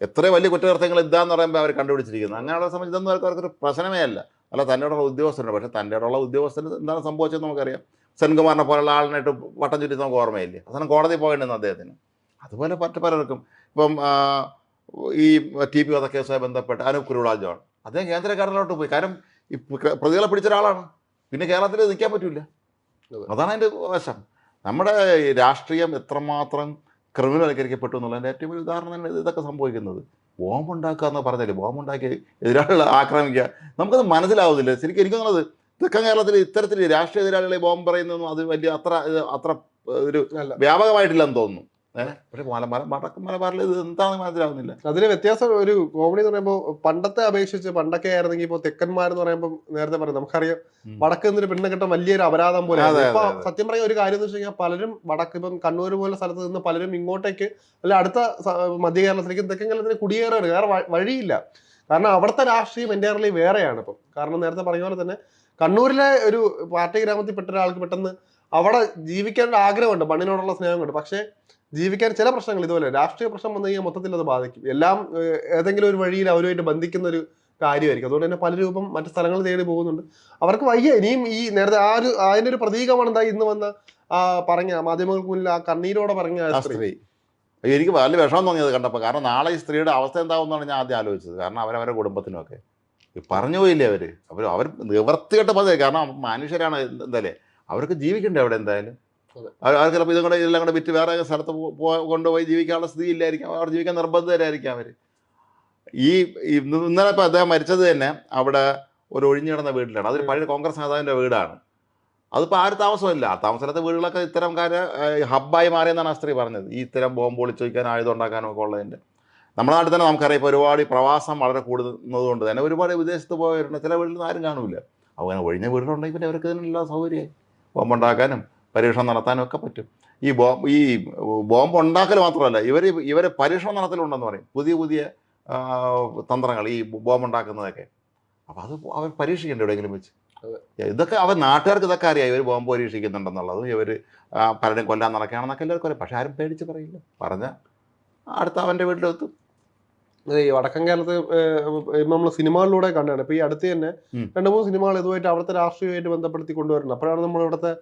എത്ര വലിയ കുറ്റകൃത്യങ്ങൾ ഇതാന്ന് പറയുമ്പോൾ അവർ കണ്ടുപിടിച്ചിരിക്കുന്നത് അങ്ങനെയുള്ള സമയത്ത് ഇതൊന്നും അവർക്ക് അവർക്കൊരു പ്രശ്നമേ അല്ല. അല്ല തന്റെ ഉള്ള ഉദ്യോഗസ്ഥരുണ്ട്. പക്ഷേ തന്റെ ഉള്ള ഉദ്യോഗസ്ഥന് എന്താണ് സംഭവിച്ചതെന്ന് നമുക്കറിയാം. സെൻകുമാറിനെ പോലുള്ള ആളിനായിട്ട് വട്ടം ചുറ്റി നമുക്ക് ഓർമ്മയില്ലേ? അവസാനം കോടതി പോകേണ്ടെന്ന് അദ്ദേഹത്തിന്. അതുപോലെ മറ്റു പലർക്കും. ഇപ്പം ഈ ടി പി വധക്കേസുമായി ബന്ധപ്പെട്ട് അനൂപ് കുരുളാൽ ജോൺ. അദ്ദേഹം കേന്ദ്ര കേരളത്തിലോട്ട് പോയി. കാരണം ഈ പ്രതികളെ പിടിച്ച ഒരാളാണ്. പിന്നെ കേരളത്തിൽ നിൽക്കാൻ പറ്റില്ല അതാണ് അതിന്റെ വശം. നമ്മുടെ ഈ രാഷ്ട്രീയം എത്രമാത്രം ക്രിമിനൽവൽക്കരിക്കപ്പെട്ടു എന്നുള്ളതിന്റെ ഏറ്റവും വലിയ ഉദാഹരണം തന്നെ ഇതൊക്കെ സംഭവിക്കുന്നത്. ബോംബ് ഉണ്ടാക്കുക എന്ന് പറഞ്ഞാൽ ബോംബ് ഉണ്ടാക്കി എതിരാളികളെ ആക്രമിക്കുക. നമുക്കത് മനസ്സിലാവുന്നില്ല. ശരിക്കും എനിക്ക് തോന്നുന്നത് തെക്കൻ കേരളത്തിൽ ഇത്തരത്തിൽ രാഷ്ട്രീയ എതിരാളികളെ ബോംബ് പറയുന്നതൊന്നും അത് വലിയ അത്ര അത്ര ഒരു വ്യാപകമായിട്ടില്ലെന്ന് തോന്നുന്നു. പക്ഷേ മല മല വടക്കൻ മലബാറിൽ ഇത് എന്താണെന്ന് മനസ്സിലാവുന്നില്ല. അതിന് വ്യത്യാസം ഒരു കോമഡി എന്ന് പറയുമ്പോൾ പണ്ടത്തെ അപേക്ഷിച്ച് പണ്ടൊക്കെ ആയിരുന്നെങ്കിൽ ഇപ്പോൾ തെക്കന്മാരെന്ന് പറയുമ്പോൾ നേരത്തെ പറയാം. നമുക്കറിയാം. വടക്ക് നിന്നൊരു പെണ്ണ് കിട്ടാൻ വലിയൊരു അപരാധം പോലെ ഇപ്പൊ. സത്യം പറയാൻ ഒരു കാര്യം എന്ന് വെച്ച് കഴിഞ്ഞാൽ പലരും വടക്ക് ഇപ്പം കണ്ണൂർ പോലെ സ്ഥലത്ത് നിന്ന് പലരും ഇങ്ങോട്ടേക്ക് അല്ല അടുത്ത മധ്യ കേരളത്തിലേക്ക് തെക്കൻ കേരളത്തിലേക്ക് കുടിയേറുകയാണ്. വേറെ വ- വഴിയില്ല. കാരണം അവിടുത്തെ രാഷ്ട്രീയം എന്റയർലി വേറെയാണ് ഇപ്പം. കാരണം നേരത്തെ പറഞ്ഞ പോലെ തന്നെ കണ്ണൂരിലെ ഒരു പാർട്ടി ഗ്രാമത്തിൽപ്പെട്ട ഒരാൾക്ക് പെട്ടെന്ന് അവിടെ ജീവിക്കാൻ ഒരു ആഗ്രഹമുണ്ട്. മണ്ണിനോടുള്ള സ്നേഹമുണ്ട് പക്ഷേ ജീവിക്കാൻ ചില പ്രശ്നങ്ങൾ ഇതുപോലെ രാഷ്ട്രീയ പ്രശ്നം വന്നു കഴിഞ്ഞാൽ മൊത്തത്തിൽ അത് ബാധിക്കും. എല്ലാം ഏതെങ്കിലും ഒരു വഴിയിൽ അവരുമായിട്ട് ബന്ധിക്കുന്ന ഒരു കാര്യമായിരിക്കും. അതുകൊണ്ട് തന്നെ പല രൂപം മറ്റു സ്ഥലങ്ങൾ തേടി പോകുന്നുണ്ട്. അവർക്ക് വയ്യ. ഇനിയും ഈ നേരത്തെ ആ ഒരു അതിന്റെ ഒരു പ്രതീകമാണ് എന്താ ഇന്ന് വന്ന ആ പറഞ്ഞ മാധ്യമങ്ങൾക്ക് മുന്നിൽ ആ കണ്ണീരോടെ പറഞ്ഞ സ്ത്രീ. എനിക്ക് വലിയ വിഷമം തോന്നിയത് കണ്ടപ്പോൾ. കാരണം നാളെ ഈ സ്ത്രീയുടെ അവസ്ഥ എന്താവുമെന്നാണ് ഞാൻ ആദ്യം ആലോചിച്ചത്. കാരണം അവരവരുടെ കുടുംബത്തിനൊക്കെ. പറഞ്ഞു പോയില്ലേ അവർ അവർ അവർ നിവർത്തികെട്ട പദ്ധതി കാരണം മനുഷ്യരാണ് എന്തല്ലേ? അവർക്ക് ജീവിക്കണ്ടേ അവിടെ എന്തായാലും. അതെ. അവർ അവർ ഇതും കൂടെ ഇതെല്ലാം കൂടെ വിറ്റ് വേറെ സ്ഥലത്ത് കൊണ്ടുപോയി ജീവിക്കാനുള്ള സ്ഥിതി ഇല്ലായിരിക്കാം അവർ ജീവിക്കാൻ നിർബന്ധിതരായിരിക്കാം അവർ ഈ ഇന്നലെ ഇപ്പോൾ അദ്ദേഹം മരിച്ചത് തന്നെ അവിടെ ഒരു ഒഴിഞ്ഞു കിടന്ന വീട്ടിലാണ്. അതൊരു പഴയ കോൺഗ്രസ് നേതാവിന്റെ വീടാണ്. അതിപ്പോൾ ആരും താമസമില്ല. ആ താമസമില്ലാത്ത വീടുകളൊക്കെ ഇത്തരം കാര്യം ഹബ്ബായി മാറിയെന്നാണ് ആ സ്ത്രീ പറഞ്ഞത്. ഈ ഇത്തരം ബോംബ് ഒളിച്ചു വയ്ക്കാനും ആയുധം ഉണ്ടാക്കാനും ഒക്കെ ഉള്ളതിന്റെ നമ്മുടെ നാട്ടിൽ തന്നെ നമുക്കറിയാം ഇപ്പോൾ ഒരുപാട് ഈ പ്രവാസം വളരെ കൂടുന്നത് കൊണ്ട് തന്നെ ഒരുപാട് വിദേശത്ത് പോയവരുണ്ട്. ചില വീട്ടിൽ നിന്ന് ആരും കാണില്ല അങ്ങനെ ഒഴിഞ്ഞ വീടുകളുണ്ടെങ്കിൽ പിന്നെ അവർക്ക് ഇതിനുള്ള സൗകര്യമായി. ബോംബ് ഉണ്ടാക്കാനും പരീക്ഷണം നടത്താനും ഒക്കെ പറ്റും. ഈ ബോംബ് ഈ ബോംബ് ഉണ്ടാക്കൽ മാത്രമല്ല ഇവർ ഇവർ പരീക്ഷണം നടത്തലുണ്ടെന്ന് പറയും. പുതിയ പുതിയ തന്ത്രങ്ങൾ ഈ ബോംബ് ഉണ്ടാക്കുന്നതൊക്കെ അപ്പോൾ അത് അവർ പരീക്ഷിക്കേണ്ട എവിടെയെങ്കിലും വെച്ച്? ഇതൊക്കെ അവർ നാട്ടുകാർക്ക് ഇതൊക്കെ അറിയാം. ഇവർ ബോംബ് പരീക്ഷിക്കുന്നുണ്ടെന്നുള്ളതും. ഇവർ പലരും കൊല്ലാൻ നടക്കുകയാണെന്നൊക്കെ എല്ലാവർക്കും അറിയാം. പക്ഷെ ആരും പേടിച്ച് പറയില്ല. പറഞ്ഞ അടുത്ത അവന്റെ വീട്ടിലെത്തും. അതെ, ഈ വടക്കൻ കേരളത്തിൽ നമ്മൾ സിനിമകളിലൂടെ കണ്ടാണ്. ഇപ്പൊ ഈ അടുത്ത് തന്നെ. രണ്ട് മൂന്ന് സിനിമകൾ ഇതുമായിട്ട് അവിടുത്തെ രാഷ്ട്രീയമായിട്ട് ബന്ധപ്പെടുത്തി കൊണ്ടുവരുന്നത് അപ്പോഴാണ് നമ്മൾ ഇവിടുത്തെ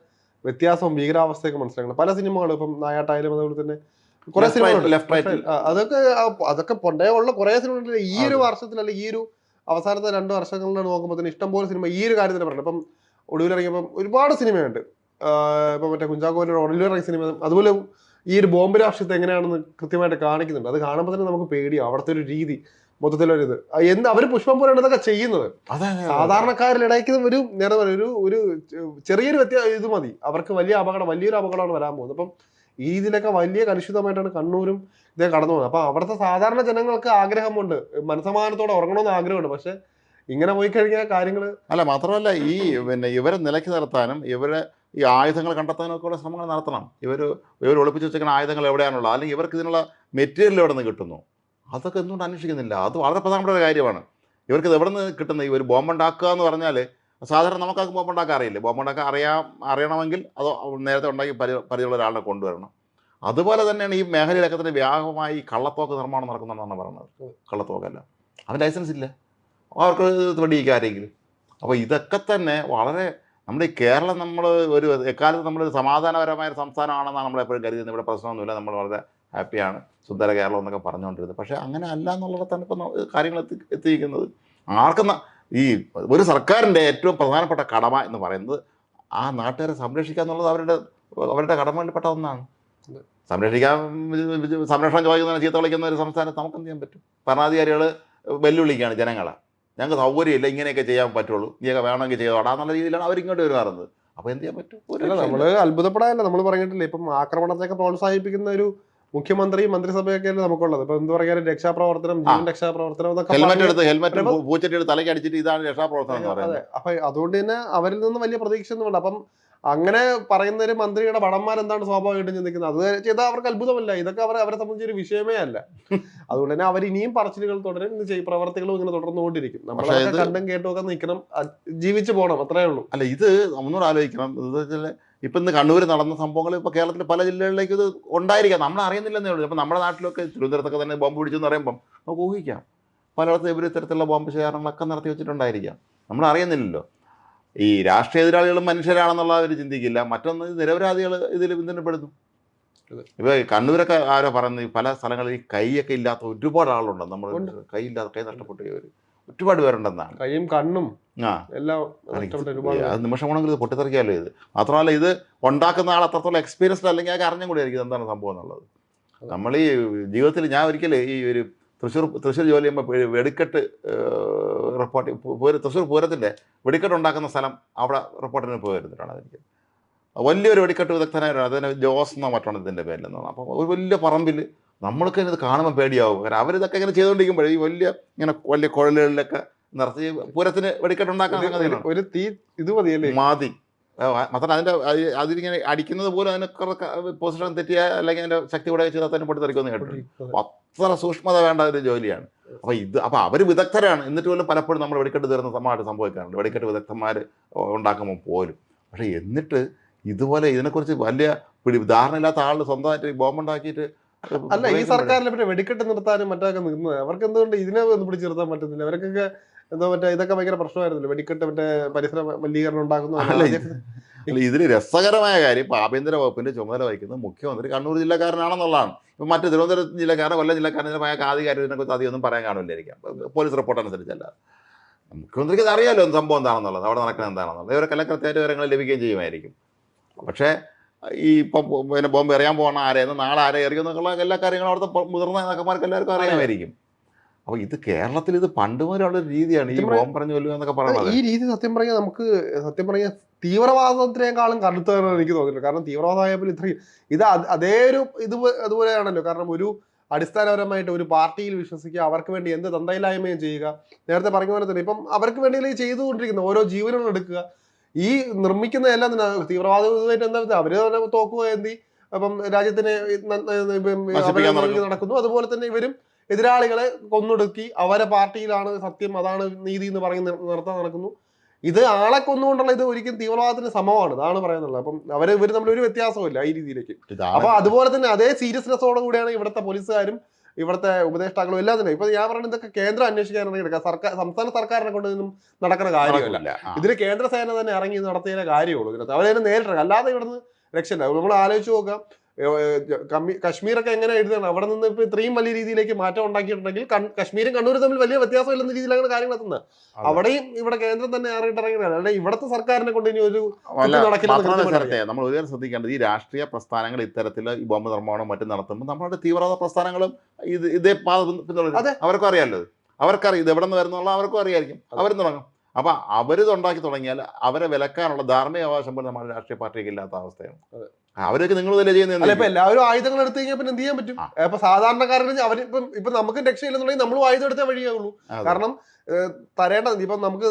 വ്യത്യാസവും ഭീകരാവസ്ഥയൊക്കെ മനസ്സിലാക്കണം. പല സിനിമകളും ഇപ്പം നായാട്ടായാലും അതുപോലെ തന്നെ കുറെ സിനിമ അതൊക്കെ അതൊക്കെ പൊണ്ടേ ഉള്ള കുറെ സിനിമ ഈ ഒരു. വർഷത്തിൽ അല്ലെങ്കിൽ ഈ ഒരു അവസാനത്തെ രണ്ട് വർഷങ്ങളിൽ നോക്കുമ്പോൾ തന്നെ ഇഷ്ടംപോലെ സിനിമ ഈ ഒരു കാര്യത്തിന് പറഞ്ഞു ഇപ്പം ഒടുവിലിറങ്ങിയപ്പം ഒരുപാട് സിനിമയുണ്ട്. ഇപ്പം മറ്റേ കുഞ്ചാക്കോന്റെ ഒടുവിലിറങ്ങിയ സിനിമ അതുപോലെ ഈ ഒരു ബോംബ് രാഷ്ട്രീയത്തെ എങ്ങനെയാണെന്ന് കൃത്യമായിട്ട് കാണിക്കുന്നുണ്ട്. അത് കാണുമ്പോൾ തന്നെ നമുക്ക് പേടിയാവും അവിടുത്തെ ഒരു രീതി. മൊത്തത്തിലൊരിത്. എന്ത് അവർ പുഷ്പം പോലെയാണ് ഇതൊക്കെ ചെയ്യുന്നത് സാധാരണക്കാരിലിടയ്ക്ക് ഒരു നേരെ ഒരു ഒരു ചെറിയൊരു വ്യത്യാസം ഇത് മതി. അവർക്ക് വലിയ അപകടം വലിയൊരു അപകടമാണ് വരാൻ പോകുന്നത്. അപ്പം ഈ ഇതിലൊക്കെ വലിയ കലുഷിതമായിട്ടാണ് കണ്ണൂരും ഇതേ കടന്നു പോകുന്നത്. അപ്പൊ അവിടുത്തെ സാധാരണ ജനങ്ങൾക്ക് ആഗ്രഹമുണ്ട്. മനസമാനത്തോടെ ഉറങ്ങണമെന്ന് ആഗ്രഹമുണ്ട്. പക്ഷെ ഇങ്ങനെ പോയി കഴിഞ്ഞാൽ കാര്യങ്ങൾ അല്ല മാത്രമല്ല ഈ പിന്നെ ഇവരെ നിലയ്ക്ക് നിർത്താനും ഇവരെ ഈ ആയുധങ്ങൾ കണ്ടെത്താനും ഒക്കെ ഉള്ള ശ്രമങ്ങൾ നടത്തണം. ഇവർ ഇവർ ഒളിപ്പിച്ച് വെച്ചിരിക്കുന്ന ആയുധങ്ങൾ എവിടെയാണുള്ളത്? അല്ലെങ്കിൽ ഇവർക്ക് ഇതിനുള്ള മെറ്റീരിയൽ എവിടെ നിന്ന് കിട്ടുന്നു? അതൊക്കെ എന്തുകൊണ്ട് അന്വേഷിക്കുന്നില്ല? അത് വളരെ പ്രധാനപ്പെട്ട ഒരു കാര്യമാണ്. ഇവർക്ക് ഇത് എവിടെ നിന്ന് കിട്ടുന്നത് ഇവർ ബോംബ് ഉണ്ടാക്കുക എന്ന് പറഞ്ഞാൽ സാധാരണ നമുക്കൊക്കെ ബോംബ് ഉണ്ടാക്കാൻ അറിയില്ലേ? ബോംബ് ഉണ്ടാക്കാൻ അറിയാം അറിയണമെങ്കിൽ അത് നേരത്തെ ഉണ്ടാക്കി പരി പരിചയമുള്ള ഒരാളെ കൊണ്ടുവരണം. അതുപോലെ തന്നെയാണ് ഈ മേഖലയിലൊക്കെ തന്നെ വ്യാപകമായി കള്ളത്തോക്ക് നിർമ്മാണം നടക്കുന്നതെന്നാണ് പറയുന്നത്. കള്ളത്തോക്കല്ല അവൻ ലൈസൻസ് ഇല്ല. അവർക്ക് വെടിയിക്കുക ആരെങ്കിലും. അപ്പോൾ ഇതൊക്കെ തന്നെ വളരെ നമ്മുടെ ഈ കേരളം നമ്മൾ ഒരു എക്കാലത്ത് നമ്മൾ സമാധാനപരമായ ഒരു സംസ്ഥാനമാണെന്നാണ് നമ്മളെപ്പോഴും കരുതുന്നത്. ഇവിടെ പ്രശ്നമൊന്നുമില്ല. നമ്മൾ വളരെ ഹാപ്പിയാണ്. സുന്ദര കേരളം എന്നൊക്കെ പറഞ്ഞുകൊണ്ടിരുന്നത്. പക്ഷേ അങ്ങനെ അല്ല എന്നുള്ളിടത്താണ് ഇപ്പം കാര്യങ്ങൾ എത്തി എത്തിയിരിക്കുന്നത്. ആർക്കും ഈ ഒരു സർക്കാരിന്റെ ഏറ്റവും പ്രധാനപ്പെട്ട കടമ എന്ന് പറയുന്നത് ആ നാട്ടുകാരെ സംരക്ഷിക്കുക എന്നുള്ളത് അവരുടെ അവരുടെ കടമയിൽപ്പെട്ട ഒന്നാണ്. സംരക്ഷിക്കാൻ സംരക്ഷണം ചോദിക്കുന്നതിന് ചീത്ത വിളിക്കുന്ന ഒരു സംസ്ഥാനത്ത് നമുക്ക് എന്ത് ചെയ്യാൻ പറ്റും? ഭരണാധികാരികൾ വെല്ലുവിളിക്കുകയാണ് ജനങ്ങളെ. ഞങ്ങൾക്ക് സൗകര്യമില്ല ഇങ്ങനെയൊക്കെ ചെയ്യാൻ പറ്റുള്ളൂ. ഇങ്ങനെയൊക്കെ വേണമെങ്കിൽ ചെയ്തോടാ എന്നുള്ള രീതിയിലാണ് അവരിങ്ങോട്ട് പെരുമാറുന്നത്. അപ്പോൾ എന്ത് ചെയ്യാൻ പറ്റും? നമ്മൾ. അത്ഭുതപ്പെടാനല്ല നമ്മൾ പറഞ്ഞിട്ടില്ലേ ഇപ്പം ആക്രമണത്തെയൊക്കെ പ്രോത്സാഹിപ്പിക്കുന്ന ഒരു മുഖ്യമന്ത്രി മന്ത്രിസഭയൊക്കെ നമുക്കുള്ളത്. ഇപ്പൊ എന്ത് പറയാനും രക്ഷാപ്രവർത്തനം ജീവൻ രക്ഷാപ്രവർത്തനം എന്നൊക്കെ ഹെൽമെറ്റ് എടുത്ത് ഹെൽമെറ്റ് അപ്പൊ- പൂച്ചട്ടി എടുത്ത് തലയ്ക്ക് അടിച്ചിട്ട് ഇതാണ് രക്ഷാപ്രവർത്തനം അതെ അപ്പൊ അതുകൊണ്ട് തന്നെ അവരിൽ നിന്ന് വലിയ പ്രതീക്ഷ ഒന്നും വേണ്ട അപ്പം അങ്ങനെ പറയുന്ന ഒരു മന്ത്രിയുടെ വടന്മാർ എന്താണ് സ്വാഭാവികമായിട്ടും ചിന്തിക്കുന്നത്? അത് ചെയ്താൽ അവർക്ക് അത്ഭുതമല്ല. ഇതൊക്കെ അവർ അവരെ സംബന്ധിച്ച് ഒരു വിഷയമേ അല്ല. അതുകൊണ്ട് തന്നെ അവർ ഇനിയും പറച്ചിലുകൾ തുടരും പ്രവർത്തികളും ഇങ്ങനെ തുടർന്നുകൊണ്ടിരിക്കും. കൊണ്ടിരിക്കും ഇത് കണ്ടും കേട്ടും ഒക്കെ നിൽക്കണം. ജീവിച്ചു പോകണം അത്രേ ഉള്ളൂ. അല്ല ഇത് ഒന്നുകൂടെ ആലോചിക്കണം. ഇപ്പം ഇന്ന് കണ്ണൂർ നടന്ന സംഭവങ്ങൾ ഇപ്പോൾ കേരളത്തിലെ പല ജില്ലകളിലേക്ക് ഇത് ഉണ്ടായിരിക്കാം. നമ്മൾ അറിയുന്നില്ലെന്നേ ഉള്ളൂ. ഇപ്പം നമ്മുടെ നാട്ടിലൊക്കെ തിരുവനന്തപുരത്തൊക്കെ തന്നെ ബോംബ് പിടിച്ചെന്ന് പറയുമ്പം നമുക്ക് ഊഹിക്കാം. പലയിടത്തും ഇവർ ഇത്തരത്തിലുള്ള ബോംബ് ശേഖരണങ്ങളൊക്കെ നടത്തി വെച്ചിട്ടുണ്ടായിരിക്കാം. നമ്മൾ അറിയുന്നില്ലല്ലോ. ഈ രാഷ്ട്രീയ എതിരാളികളും മനുഷ്യരാണെന്നുള്ള അവർ ചിന്തിക്കില്ല. മറ്റൊന്ന് നിരപരാധികൾ ഇതിൽ പിന്തുണപ്പെടുന്നു. പെടുന്നു അതെ. ഇപ്പൊ ഈ കണ്ണൂരൊക്കെ ആരോ പറയുന്നത് പല സ്ഥലങ്ങളിൽ ഈ കൈയൊക്കെ ഇല്ലാത്ത ഒരുപാട് ആളുണ്ട്. നമ്മൾ. കൈ ഇല്ലാത്ത കൈ നഷ്ടപ്പെട്ടു ഒരുപാട് പേരുണ്ടെന്നാണ്. കൈയും കണ്ണും ആ. എല്ലാം അത് നിമിഷമാണെങ്കിൽ ഇത് പൊട്ടിത്തെറിക്കാമല്ലോ ഇത്? മാത്രമല്ല ഇത് ഉണ്ടാക്കുന്ന ആൾ അത്രത്തോളം എക്സ്പീരിയൻസ്ഡ് അല്ലെങ്കിൽ അത് അറിഞ്ഞും കൂടി ആയിരിക്കും എന്താണ് സംഭവം എന്നുള്ളത്. നമ്മൾ ഈ ജീവിതത്തിൽ ഞാൻ ഒരിക്കൽ ഈ ഒരു തൃശ്ശൂർ തൃശ്ശൂർ ജോലി ചെയ്യുമ്പോൾ വെടിക്കെട്ട് റിപ്പോർട്ട് പൂര തൃശ്ശൂർ പൂരത്തിന്റെ വെടിക്കെട്ട് ഉണ്ടാക്കുന്ന സ്ഥലം അവിടെ റിപ്പോർട്ടിന് പോയി വരുന്നിട്ടാണ് അതെനിക്ക്. വലിയൊരു വെടിക്കെട്ട് വിദഗ്ധനായിരുന്നു അതിന് ജോസ് എന്നോ മറ്റാണ് ഇതിന്റെ നിന്നാണ് അപ്പോൾ ഒരു വലിയ പറമ്പിൽ നമ്മൾക്ക് ഇത് കാണുമ്പോൾ പേടിയാവും. കാരണം അവരിതൊക്കെ ഇങ്ങനെ ചെയ്തുകൊണ്ടിരിക്കുമ്പോഴേ ഈ വലിയ ഇങ്ങനെ വലിയ കുഴലുകളിലൊക്കെ നിറച്ച് പൂരത്തിന് വെടിക്കെട്ടുണ്ടാക്കാൻ ഒരു- തീ ഇത് മതിയല്ലേ? മാതി. മാത്രം അതിന്റെ അതിലിങ്ങനെ അതിങ്ങനെ അടിക്കുന്നത് പോലും അതിന് പൊസിഷൻ തെറ്റിയ അല്ലെങ്കിൽ അതിന്റെ ശക്തി കൂടെ ചെയ്താൽ തന്നെ പൊട്ടിത്തെറിക്കുമെന്ന് കേട്ടിട്ടുണ്ട്. അത്ര സൂക്ഷ്മത വേണ്ട ഒരു ജോലിയാണ്. അപ്പോൾ ഇത് അപ്പോൾ അവർ വിദഗ്ധരാണ്. എന്നിട്ട് പോലും പലപ്പോഴും നമ്മൾ വെടിക്കെട്ട് തീർന്ന സമയമായിട്ട് സംഭവിക്കാറുണ്ട്. വെടിക്കെട്ട് വിദഗ്ധന്മാർ ഉണ്ടാക്കുമ്പോൾ പോലും. പക്ഷേ എന്നിട്ട് ഇതുപോലെ ഇതിനെക്കുറിച്ച് വലിയ പിടി ധാരണയില്ലാത്ത ആൾ സ്വന്തമായിട്ട് ബോംബുണ്ടാക്കിയിട്ട് അല്ല ഈ സർക്കാരിലെ പിന്നെ വെടിക്കെട്ട് നിർത്താനും മറ്റൊക്കെ നിന്നത് അവർക്ക് എന്തുകൊണ്ട് ഇതിനെ ഒന്ന് പിടിച്ചു നിർത്താൻ പറ്റുന്നില്ല? അവർക്കൊക്കെ എന്തോ മറ്റേ ഇതൊക്കെ ഭയങ്കര പ്രശ്നമായിരുന്നില്ല. വെടിക്കെട്ട് മറ്റേ പരിസര മലിനീകരണം ഉണ്ടാക്കുന്നു. അല്ല, ഇതിന് രസകരമായ കാര്യം ഇപ്പൊ ആഭ്യന്തര വകുപ്പിന്റെ ചുമതല വഹിക്കുന്നത് മുഖ്യമന്ത്രി കണ്ണൂർ ജില്ലക്കാരനാണെന്നുള്ളതാണ്. ഇപ്പൊ മറ്റ് തിരുവനന്തപുരം ജില്ലക്കാരൻ കൊല്ലം ജില്ലക്കാരൻ ചിലപ്പോൾ അയാൾക്ക് ആധികാരികതിനെ കുറിച്ച് അധികം ഒന്നും പറയാൻ കാണില്ലായിരിക്കാം. Police report അനുസരിച്ചല്ല. മുഖ്യമന്ത്രിക്ക് അത് അറിയാലോ സംഭവം എന്താണെന്നുള്ളത് അവിടെ നടക്കുന്നത് എന്താണെന്നുള്ളത്. ഇവരൊക്കെ കൃത്യമായിട്ട് വിവരങ്ങൾ ലഭിക്കുകയും ചെയ്യുമായിരിക്കും. പക്ഷേ ഈ ഇപ്പം പിന്നെ ബോംബ് എറിയാൻ പോകണ ആരെയെന്ന് നാളെ ആരെ എറിയുമെന്നൊക്കെയുള്ള എല്ലാ കാര്യങ്ങളും അവിടുത്തെ മുതിർന്ന നേതാക്കന്മാർക്ക് എല്ലാവർക്കും അറിയാമായിരിക്കും. അപ്പോൾ ഇത് കേരളത്തിൽ ഇത് പണ്ട് മുതലുള്ള രീതിയാണ് ഈ ബോംബ് പറഞ്ഞു കൊല്ലുക എന്നൊക്കെ പറയുന്നത് ഈ രീതി സത്യം പറഞ്ഞാൽ നമുക്ക് സത്യം പറഞ്ഞാൽ തീവ്രവാദത്തിനേക്കാളും കടുത്തതാണ് എനിക്ക് തോന്നിയിട്ടുണ്ട് കാരണം തീവ്രവാദമായപ്പോൾ ഇത്രയും ഇത് അതേ ഒരു ഇത് അതുപോലെയാണല്ലോ. കാരണം ഒരു അടിസ്ഥാനപരമായിട്ട് ഒരു പാർട്ടിയിൽ വിശ്വസിക്കുക അവർക്ക് വേണ്ടി എന്ത് തന്തയില്ലായ്മയും ചെയ്യുക നേരത്തെ പറഞ്ഞ പോലെ തന്നെ ഇപ്പം അവർക്ക് വേണ്ടി ചെയ്തുകൊണ്ടിരിക്കുന്ന ഓരോ ജീവനുകൾ എടുക്കുക. ഈ നിർമ്മിക്കുന്ന എല്ലാം തന്നെ തീവ്രവാദവുമായിട്ട് എന്താ അവർ തന്നെ തോക്കുക എന്തി അപ്പം രാജ്യത്തിന്. നടക്കുന്നു. അതുപോലെ തന്നെ ഇവരും എതിരാളികളെ കൊന്നൊടുക്കി അവരെ പാർട്ടിയിലാണ് സത്യം അതാണ് നീതി എന്ന് പറയുന്ന നടത്താൻ നടക്കുന്നു. ഇത് ആളെ കൊന്നുകൊണ്ടുള്ള ഇത് ഒരിക്കലും തീവ്രവാദത്തിന് സമമാണ്. ഇതാണ് പറയുന്നത്. അപ്പം അവർ ഇവർ തമ്മിൽ ഒരു വ്യത്യാസമില്ല ഈ രീതിയിലേക്ക്. അപ്പൊ അതുപോലെ തന്നെ അതേ സീരിയസ്നെസ്സോടെ കൂടിയാണ് ഇവിടുത്തെ പോലീസുകാരും ഇവിടുത്തെ ഉപദേഷ്ടാക്കളും എല്ലാം തന്നെ. ഇപ്പൊ ഞാൻ പറയുന്നത് ഇതൊക്കെ കേന്ദ്രം അന്വേഷിക്കാനാണെങ്കിൽ സർക്കാർ സംസ്ഥാന സർക്കാരിനെ കൊണ്ട് ഇതൊന്നും നടക്കുന്ന കാര്യമല്ല. ഇതിന്. കേന്ദ്ര സേന തന്നെ ഇറങ്ങി നടത്തിയതിനെ കാര്യമുള്ളൂ ഇതിനകത്ത്. അവരതിനെ നേരിട്ടിറങ്ങും. അല്ലാതെ ഇവിടുന്ന് രക്ഷയില്ല. നമ്മൾ ആലോചിച്ച് നോക്കാം. കശ്മീരൊക്കെ എങ്ങനെ എഴുതുകയാണ്? അവിടെ നിന്ന് ഇപ്പൊ ഇത്രയും വലിയ രീതിയിലേക്ക് മാറ്റം ഉണ്ടാക്കിയിട്ടുണ്ടെങ്കിൽ കശ്മീരും കണ്ണൂരും തമ്മിൽ വലിയ വ്യത്യാസമില്ലെന്ന രീതിയിലാണ് കാര്യങ്ങൾ എത്തുന്നത്. അവിടെയും ഇവിടെ കേന്ദ്രം തന്നെ ഇറങ്ങിയിട്ട് ഇറങ്ങിയാണ് അല്ലെ ഇവിടുത്തെ സർക്കാരിനെ കൊണ്ട് ഇനി ഒരു നമ്മൾ ഒരു കാര്യം ശ്രദ്ധിക്കേണ്ടത് ഈ രാഷ്ട്രീയ പ്രസ്ഥാനങ്ങൾ ഇത്തരത്തിൽ ഈ ബോംബ് നിർമ്മാണം മറ്റും നടത്തുമ്പോൾ നമ്മുടെ തീവ്രവാദ പ്രസ്ഥാനങ്ങളും ഇത് ഇതേ പാത പിന്തുടരും. അവർക്കും അറിയാമല്ലോ. അവർക്കറിയാം ഇത് എവിടെ നിന്ന് വരുന്നുള്ള അവർക്കും അറിയായിരിക്കും. അവരും തുടങ്ങും. അപ്പൊ അവരിത് ഉണ്ടാക്കി തുടങ്ങിയാൽ അവരെ വിലക്കാനുള്ള ധാർമ്മിക അവകാശം പോലും നമ്മുടെ രാഷ്ട്രീയ പാർട്ടിക്ക് ഇല്ലാത്ത അവസ്ഥയാണ്. അവരൊക്കെ നിങ്ങൾ തന്നെ അല്ല ഇപ്പൊ ചെയ്യുന്നത് എല്ലാവരും ആയുധങ്ങൾ എടുത്തു കഴിഞ്ഞാൽ പിന്നെ എന്ത് ചെയ്യാൻ പറ്റും? അപ്പൊ സാധാരണക്കാരന് അവർ ഇപ്പം ഇപ്പൊ നമുക്ക് രക്ഷയില്ലെന്നുണ്ടെങ്കിൽ നമ്മളും ആയുധം എടുത്തേ വഴിയാവുള്ളൂ കാരണം തരേണ്ടത് ഇപ്പം നമുക്ക്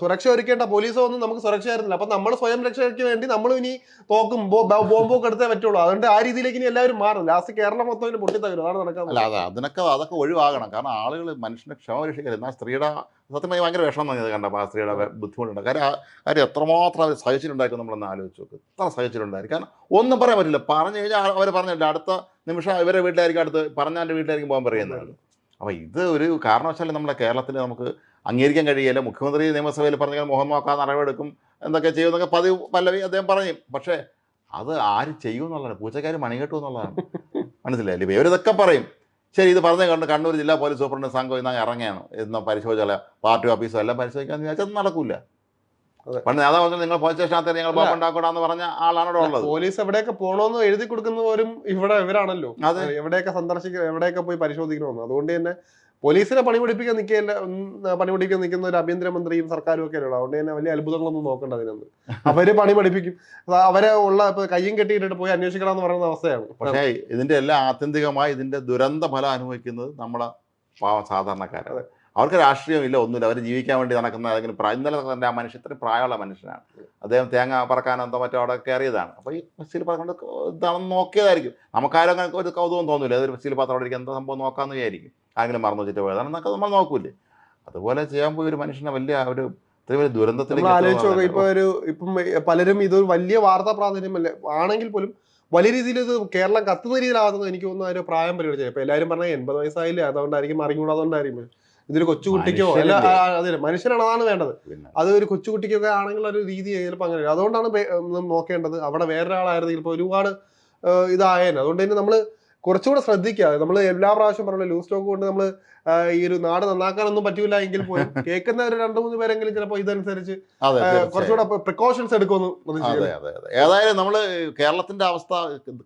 സുരക്ഷ ഒരുക്കേണ്ട പോലീസോ ഒന്നും നമുക്ക് സുരക്ഷ ആയിരുന്നില്ല അപ്പം നമ്മൾ സ്വയം രക്ഷയ്ക്ക് വേണ്ടി നമ്മൾ ഇനി തോക്കും ബോംബൊക്കെ എടുത്തേ പറ്റുള്ളൂ. അതുകൊണ്ട് ആ രീതിയിലേക്ക് ഇനി എല്ലാവരും മാറും ലാസ്റ്റ് കേരളം മൊത്തം ഇതിന് പൊട്ടിത്തകരും. അതാണ് നടക്കാൻ അതെ അതിനൊക്കെ അതൊക്കെ ഒഴിവാകണം. കാരണം ആളുകൾ മനുഷ്യനെ ക്ഷമ രക്ഷിക്കരുത്. എന്നാൽ സ്ത്രീയുടെ സത്യമായി ഭയങ്കര വിഷമം തന്നെ കണ്ടപ്പോൾ ആ സ്ത്രീയുടെ ബുദ്ധിമുട്ടുണ്ട്. കാര്യം കാര്യം എത്രമാത്രം അവർ സഹിച്ചിട്ടുണ്ടായിരിക്കും നമ്മളൊന്ന് ആലോചിച്ച് നോക്ക്. എത്ര സഹിച്ചിട്ടുണ്ടായിരിക്കും. കാരണം ഒന്നും പറയാൻ പറ്റില്ല. പറഞ്ഞു കഴിഞ്ഞാൽ അവർ പറഞ്ഞില്ല അടുത്ത നിമിഷം ഇവരെ വീട്ടിലായിരിക്കും അടുത്ത് പറഞ്ഞാന്റെ വീട്ടിലായിരിക്കും പോകാൻ പറയുന്നത്. അപ്പോൾ ഇത് ഒരു കാരണവശാലും നമ്മുടെ കേരളത്തിൽ നമുക്ക് അംഗീകരിക്കാൻ കഴിയില്ല. മുഖ്യമന്ത്രി നിയമസഭയിൽ പറഞ്ഞാൽ മുഖം നോക്കാൻ നടപടിയെടുക്കും എന്തൊക്കെ ചെയ്യും എന്നൊക്കെ പതിവ് പല്ലവി അദ്ദേഹം പറയും. പക്ഷേ അത് ആര് ചെയ്യും എന്നുള്ളതാണ്. പൂച്ചക്കാർ മണികെട്ടു എന്നുള്ളതാണ്. മനസ്സിലായില്ലേ? ഇപ്പം ഇവരിതൊക്കെ പറയും. ശരി ഇത് പറഞ്ഞ കണ്ട് കണ്ണൂർ ജില്ലാ പോലീസ് സൂപ്രണ്ട് സംഘം ഇന്ന് ഇറങ്ങിയാണ്. ഇന്ന് പരിശോധിച്ചാൽ പാർട്ടി ഓഫീസോ എല്ലാം പരിശോധിക്കാന്ന് വിചാരിച്ചാൽ അത് നടക്കൂല. അതെ. പണ്ട് നേതാവ് നിങ്ങൾ പോലീസ് സ്റ്റേഷനകത്ത് നിങ്ങൾ ബോംബ് ഉണ്ടാക്കൂടാന്ന് പറഞ്ഞ ആളാണ് ഉള്ളത്. പോലീസ് എവിടെയൊക്കെ പോകണമെന്ന് എഴുതി കൊടുക്കുന്നവരും ഇവിടെ ഇവരാണല്ലോ. എവിടെയൊക്കെ സന്ദർശിക്കുക എവിടെയൊക്കെ പോയി പരിശോധിക്കണമെന്ന് അതുകൊണ്ട് തന്നെ പോലീസിനെ പണി പിടിപ്പിക്കാൻ നിൽക്കില്ല പണി നിൽക്കുന്ന ഒരു ആഭ്യന്തരമന്ത്രിയും സർക്കാരും ഒക്കെ ഉള്ളൂ അതുകൊണ്ട് തന്നെ വലിയ അത്ഭുതങ്ങളൊന്നും നോക്കണ്ട അതിനൊന്ന് അവർ പണി പഠിപ്പിക്കും അവരെ ഉള്ള ഇപ്പൊ കയ്യും കെട്ടിയിട്ടിട്ട് പോയി അന്വേഷിക്കണം എന്ന് പറയുന്ന അവസ്ഥയാണ്. പക്ഷേ ഇതിന്റെ എല്ലാം ആത്യന്തികമായി ഇതിന്റെ ദുരന്ത ഫലം അനുഭവിക്കുന്നത് നമ്മളെ സാധാരണക്കാരാണ്. അവർക്ക് രാഷ്ട്രീയമില്ല ഒന്നുമില്ല. അവർ ജീവിക്കാൻ വേണ്ടി നടക്കുന്ന ഏതെങ്കിലും പ്രായം ഇന്നലെ തന്നെ ആ മനുഷ്യൻ ഇത്രയും പ്രായമുള്ള മനുഷ്യനാണ്. അദ്ദേഹം തേങ്ങ പറക്കാനോ എന്തോ മറ്റോ അവിടെ കയറിയതാണ്. അപ്പോൾ ഈ സ്റ്റീൽ പാത്രം കൊണ്ട് ഇതാണെന്ന് നോക്കിയതായിരിക്കും. നമുക്കാരും അങ്ങനെ ഒരു കൗതുകം തോന്നില്ല അതൊരു സ്റ്റീൽ പാത്രം അവിടെ ഇരിക്കുക എന്താ സംഭവം നോക്കാമെന്ന് വിചാരിക്കും. ആരെങ്കിലും മറന്നു വെച്ചിട്ട് പോയതാണെന്നൊക്കെ നമ്മൾ നോക്കൂലേ. അതുപോലെ ചെയ്യാൻ പോയി ഒരു മനുഷ്യനെ വലിയ ഒരു ദുരന്തത്തിലേക്ക് ഇപ്പൊ ഒരു ഇപ്പം പലരും ഇതൊരു വലിയ വാർത്താ പ്രാധാന്യമല്ല ആണെങ്കിൽ പോലും വലിയ രീതിയിൽ ഇത് കേരളം കത്തുന്ന രീതിയിലാകുന്നത് എനിക്ക് തോന്നുന്നു ഒരു പ്രായം പരിഗണിച്ചത് ഇപ്പൊ എല്ലാവരും പറഞ്ഞ എൺപത് വയസ്സായില്ലേ? അതുകൊണ്ടായിരിക്കും അറിഞ്ഞുകൂടാതുകൊണ്ടായിരിക്കും ഇതൊരു കൊച്ചുകുട്ടിക്കോ അല്ല അതെ മനുഷ്യനാണ് അതാണ് വേണ്ടത് അത് ഒരു കൊച്ചുകുട്ടിക്കൊക്കെ ആണെങ്കിൽ ഒരു രീതി ചിലപ്പോൾ അങ്ങനെ അതുകൊണ്ടാണ് നോക്കേണ്ടത്. അവിടെ വേറൊരാളായിരുന്നെങ്കിൽ ഇപ്പോൾ ഒരുപാട് ഇതായേനെ. അതുകൊണ്ട് തന്നെ നമ്മൾ കുറച്ചുകൂടെ ശ്രദ്ധിക്കുക. നമ്മൾ എല്ലാ പ്രാവശ്യം പറഞ്ഞു ലൂസ് സ്റ്റോക്ക് കൊണ്ട് നമ്മൾ ഈ ഒരു നാട് നന്നാക്കാനൊന്നും പറ്റൂല എങ്കിൽ പോലും കേൾക്കുന്ന ഒരു രണ്ടു മൂന്ന് പേരെങ്കിലും ചിലപ്പോൾ ഇതനുസരിച്ച്. കുറച്ചുകൂടെ പ്രിക്കോഷൻസ് എടുക്കുമെന്ന് അതെ പ്രതീക്ഷിക്കുന്നു അതെ അതെ. ഏതായാലും നമ്മൾ കേരളത്തിന്റെ അവസ്ഥ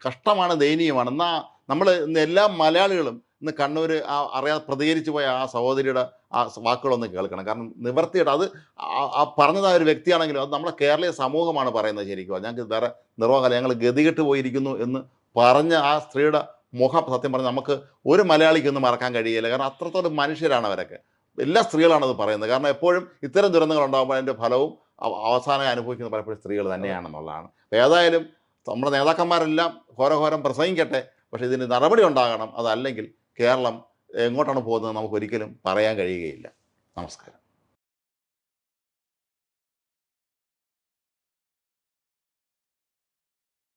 കഷ്ടമാണ് ദയനീയമാണ്. എന്നാ നമ്മൾ എല്ലാ മലയാളികളും ഇന്ന് കണ്ണൂർ ആ അറിയാതെ പ്രതികരിച്ചു പോയ ആ സഹോദരിയുടെ ആ വാക്കുകളൊന്ന് കേൾക്കണം. കാരണം നിവർത്തിയുടെ. അത് ആ- പറഞ്ഞത് ആ ഒരു വ്യക്തിയാണെങ്കിലും അത് നമ്മുടെ കേരളീയ സമൂഹമാണ് പറയുന്നത് ശരിക്കും. ഞങ്ങൾക്ക് വേറെ നിർവാഹമല്ല ഞങ്ങൾ ഗതികെട്ട് പോയിരിക്കുന്നു എന്ന് പറഞ്ഞ ആ സ്ത്രീയുടെ മുഖം സത്യം പറഞ്ഞാൽ നമുക്ക് ഒരു മലയാളിക്കൊന്നും മറക്കാൻ കഴിയില്ല. കാരണം അത്രത്തോളം മനുഷ്യരാണ് അവരൊക്കെ. എല്ലാ സ്ത്രീകളാണത് പറയുന്നത്. കാരണം എപ്പോഴും ഇത്തരം ദുരന്തങ്ങൾ ഉണ്ടാകുമ്പോൾ അതിന്റെ ഫലവും അവസാനം അനുഭവിക്കുന്നത് പലപ്പോഴും സ്ത്രീകൾ തന്നെയാണെന്നുള്ളതാണ്. ഏതായാലും നമ്മുടെ നേതാക്കന്മാരെല്ലാം ഘോരഘോരം പ്രസംഗിക്കട്ടെ. പക്ഷേ ഇതിന് നടപടി ഉണ്ടാകണം. അതല്ലെങ്കിൽ കേരളം എങ്ങോട്ടാണ് പോകുന്നത് നമുക്ക് ഒരിക്കലും പറയാൻ കഴിയുകയില്ല. നമസ്കാരം.